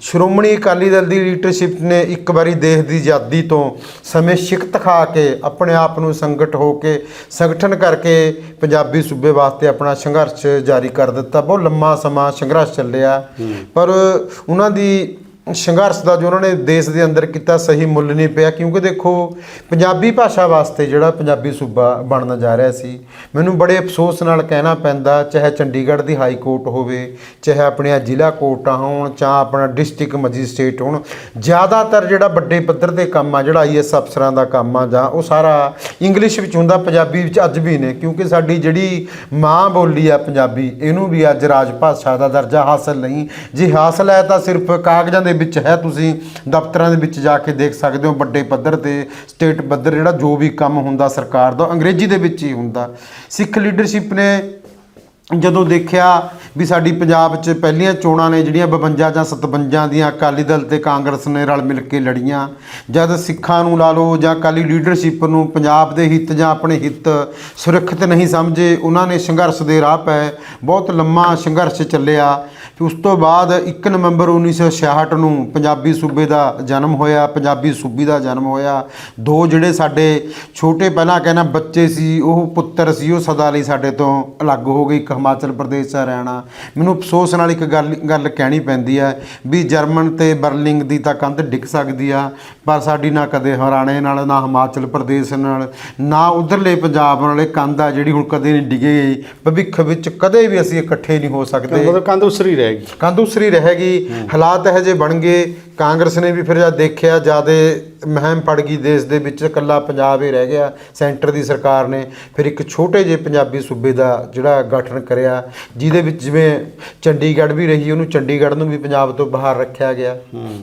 ਸ਼੍ਰੋਮਣੀ ਅਕਾਲੀ ਦਲ ਦੀ ਲੀਡਰਸ਼ਿਪ ਨੇ ਇੱਕ ਵਾਰੀ ਦੇਸ਼ ਦੀ ਆਜ਼ਾਦੀ ਤੋਂ ਸਮੇਂ ਸ਼ਿਕਤ ਖਾ ਕੇ ਆਪਣੇ ਆਪ ਨੂੰ ਸੰਗਠ ਹੋ ਕੇ ਸੰਗਠਨ ਕਰਕੇ ਪੰਜਾਬੀ ਸੂਬੇ ਵਾਸਤੇ ਆਪਣਾ ਸੰਘਰਸ਼ ਜਾਰੀ ਕਰ ਦਿੱਤਾ। ਬਹੁਤ ਲੰਮਾ ਸਮਾਂ ਸੰਘਰਸ਼ ਚੱਲਿਆ। ਪਰ ਉਹਨਾਂ ਦੀ ਸੰਘਰਸ਼ ਦਾ ਜੋ ਉਹਨਾਂ ਨੇ ਦੇਸ਼ ਦੇ ਅੰਦਰ ਕੀਤਾ ਸਹੀ ਮੁੱਲ ਨਹੀਂ ਪਿਆ, ਕਿਉਂਕਿ ਦੇਖੋ ਪੰਜਾਬੀ ਭਾਸ਼ਾ ਵਾਸਤੇ ਜਿਹੜਾ ਪੰਜਾਬੀ ਸੂਬਾ ਬਣਨ ਜਾ ਰਿਹਾ ਸੀ, ਮੈਨੂੰ ਬੜੇ ਅਫਸੋਸ ਨਾਲ ਕਹਿਣਾ ਪੈਂਦਾ, ਚਾਹੇ ਚੰਡੀਗੜ੍ਹ ਦੀ ਹਾਈ ਕੋਰਟ ਹੋਵੇ, ਚਾਹੇ ਆਪਣੀਆਂ ਜ਼ਿਲ੍ਹਾ ਕੋਰਟਾਂ ਹੋਣ, ਚਾਹੇ ਆਪਣਾ ਡਿਸਟ੍ਰਿਕਟ ਮੈਜਿਸਟ੍ਰੇਟ ਹੋਣ, ਜ਼ਿਆਦਾਤਰ ਜਿਹੜਾ ਵੱਡੇ ਪੱਧਰ ਦੇ ਕੰਮ ਆ, ਜਿਹੜਾ ਆਈਐਸ ਅਫਸਰਾਂ ਦਾ ਕੰਮ ਆ, ਜਾਂ ਉਹ ਸਾਰਾ ਇੰਗਲਿਸ਼ ਵਿੱਚ ਹੁੰਦਾ, ਪੰਜਾਬੀ ਵਿੱਚ ਅੱਜ ਵੀ ਨੇ, ਕਿਉਂਕਿ ਸਾਡੀ ਜਿਹੜੀ ਮਾਂ ਬੋਲੀ ਆ ਪੰਜਾਬੀ, ਇਹਨੂੰ ਵੀ ਅੱਜ ਰਾਜ ਭਾਸ਼ਾ ਦਾ ਦਰਜਾ ਹਾਸਲ ਨਹੀਂ, ਜੇ ਹਾਸਲ ਹੈ ਤਾਂ ਸਿਰਫ ਕਾਗਜ਼ਾਂ ਦੇ ਵਿੱਚ ਹੈ, ਤੁਸੀਂ ਦਫ਼ਤਰਾਂ ਦੇ ਵਿੱਚ ਜਾ ਕੇ ਦੇਖ ਸਕਦੇ ਹੋ ਵੱਡੇ ਪੱਧਰ ਤੇ ਸਟੇਟ ਪੱਧਰ ਜਿਹੜਾ ਜੋ ਵੀ ਕੰਮ ਹੁੰਦਾ ਸਰਕਾਰ ਦਾ ਅੰਗਰੇਜ਼ੀ ਦੇ ਵਿੱਚ ਹੀ ਹੁੰਦਾ। ਸਿੱਖ ਲੀਡਰਸ਼ਿਪ ਨੇ ਜਦੋਂ ਦੇਖਿਆ ਵੀ ਸਾਡੀ ਪੰਜਾਬ 'ਚ ਪਹਿਲੀਆਂ ਚੋਣਾਂ ਨੇ ਜਿਹੜੀਆਂ 52 ਜਾਂ 57 ਦੀਆਂ ਅਕਾਲੀ ਦਲ ਤੇ ਕਾਂਗਰਸ ਨੇ ਰਲ ਮਿਲ ਕੇ ਲੜੀਆਂ, ਜਦ ਸਿੱਖਾਂ ਨੂੰ ਲਾ ਲਓ ਜਾਂ ਅਕਾਲੀ ਲੀਡਰਸ਼ਿਪ ਨੂੰ ਪੰਜਾਬ ਦੇ ਹਿੱਤ ਜਾਂ ਆਪਣੇ ਹਿੱਤ ਸੁਰੱਖਿਅਤ ਨਹੀਂ ਸਮਝੇ, ਉਹਨਾਂ ਨੇ ਸੰਘਰਸ਼ ਦੇ ਰਾਹ ਪਏ, ਬਹੁਤ ਲੰਮਾ ਸੰਘਰਸ਼ ਚੱਲਿਆ। ਉਸ ਤੋਂ ਬਾਅਦ 1 ਨਵੰਬਰ 1966 ਨੂੰ ਪੰਜਾਬੀ ਸੂਬੇ ਦਾ ਜਨਮ ਹੋਇਆ, ਪੰਜਾਬੀ ਸੂਬੀ ਦਾ ਜਨਮ ਹੋਇਆ। ਦੋ ਜਿਹੜੇ ਸਾਡੇ ਛੋਟੇ ਪਹਿਲਾਂ ਕਹਿੰਦਾ ਬੱਚੇ ਸੀ, ਉਹ ਪੁੱਤਰ ਸੀ, ਉਹ ਸਦਾ ਲਈ ਸਾਡੇ ਤੋਂ ਅਲੱਗ ਹੋ ਗਏ, ਇੱਕ ਹਿਮਾਚਲ ਪ੍ਰਦੇਸ਼ ਦਾ ਹਰਿਆਣਾ ਮੈਨੂੰ ਅਫਸੋਸ ਨਾਲ ਇੱਕ ਗੱਲ ਗੱਲ ਕਹਿਣੀ ਪੈਂਦੀ ਹੈ ਵੀ ਜਰਮਨ ਤੇ ਬਰਲਿੰਗ ਦੀ ਤਾਂ ਕੰਧ ਡਿੱਗ ਸਕਦੀ ਆ ਪਰ ਸਾਡੀ ਨਾ ਕਦੇ ਹਰਿਆਣੇ ਨਾਲ ਨਾ ਹਿਮਾਚਲ ਪ੍ਰਦੇਸ਼ ਨਾਲ ਨਾ ਉਧਰਲੇ ਪੰਜਾਬ ਨਾਲ ਇਹ ਕੰਧ ਆ ਜਿਹੜੀ ਹੁਣ ਕਦੇ ਨਹੀਂ ਡਿੱਗੇਗੀ ਭਵਿੱਖ ਵਿੱਚ ਕਦੇ ਵੀ ਅਸੀਂ ਇਕੱਠੇ ਨਹੀਂ ਹੋ ਸਕਦੇ। ਮਤਲਬ ਕੰਧ ਉਸਰੀ ਰਹੇਗੀ। ਕੰਦੂਸਰੀ ਰਹੇਗੀ। ਹਾਲਾਤ ਇਹੋ ਜਿਹੇ ਬਣ ਗਏ। ਕਾਂਗਰਸ ਨੇ ਵੀ ਫਿਰ ਜਦ ਦੇਖਿਆ ਜਿਆਦੇ ਮਹਿਮ ਪੜ ਗਈ ਦੇਸ਼ ਦੇ ਵਿੱਚ ਇਕੱਲਾ ਪੰਜਾਬ ਹੀ ਰਹਿ ਗਿਆ ਸੈਂਟਰ ਦੀ ਸਰਕਾਰ ਨੇ ਫਿਰ ਇੱਕ ਛੋਟੇ ਜਿਹੇ ਪੰਜਾਬੀ ਸੂਬੇ ਦਾ ਜਿਹੜਾ ਗਠਨ ਕਰਿਆ ਜਿਹਦੇ ਵਿੱਚ ਜਿਵੇਂ ਚੰਡੀਗੜ੍ਹ ਵੀ ਰਹੀ ਉਹਨੂੰ ਚੰਡੀਗੜ੍ਹ ਨੂੰ ਵੀ ਪੰਜਾਬ ਤੋਂ ਬਾਹਰ ਰੱਖਿਆ ਗਿਆ।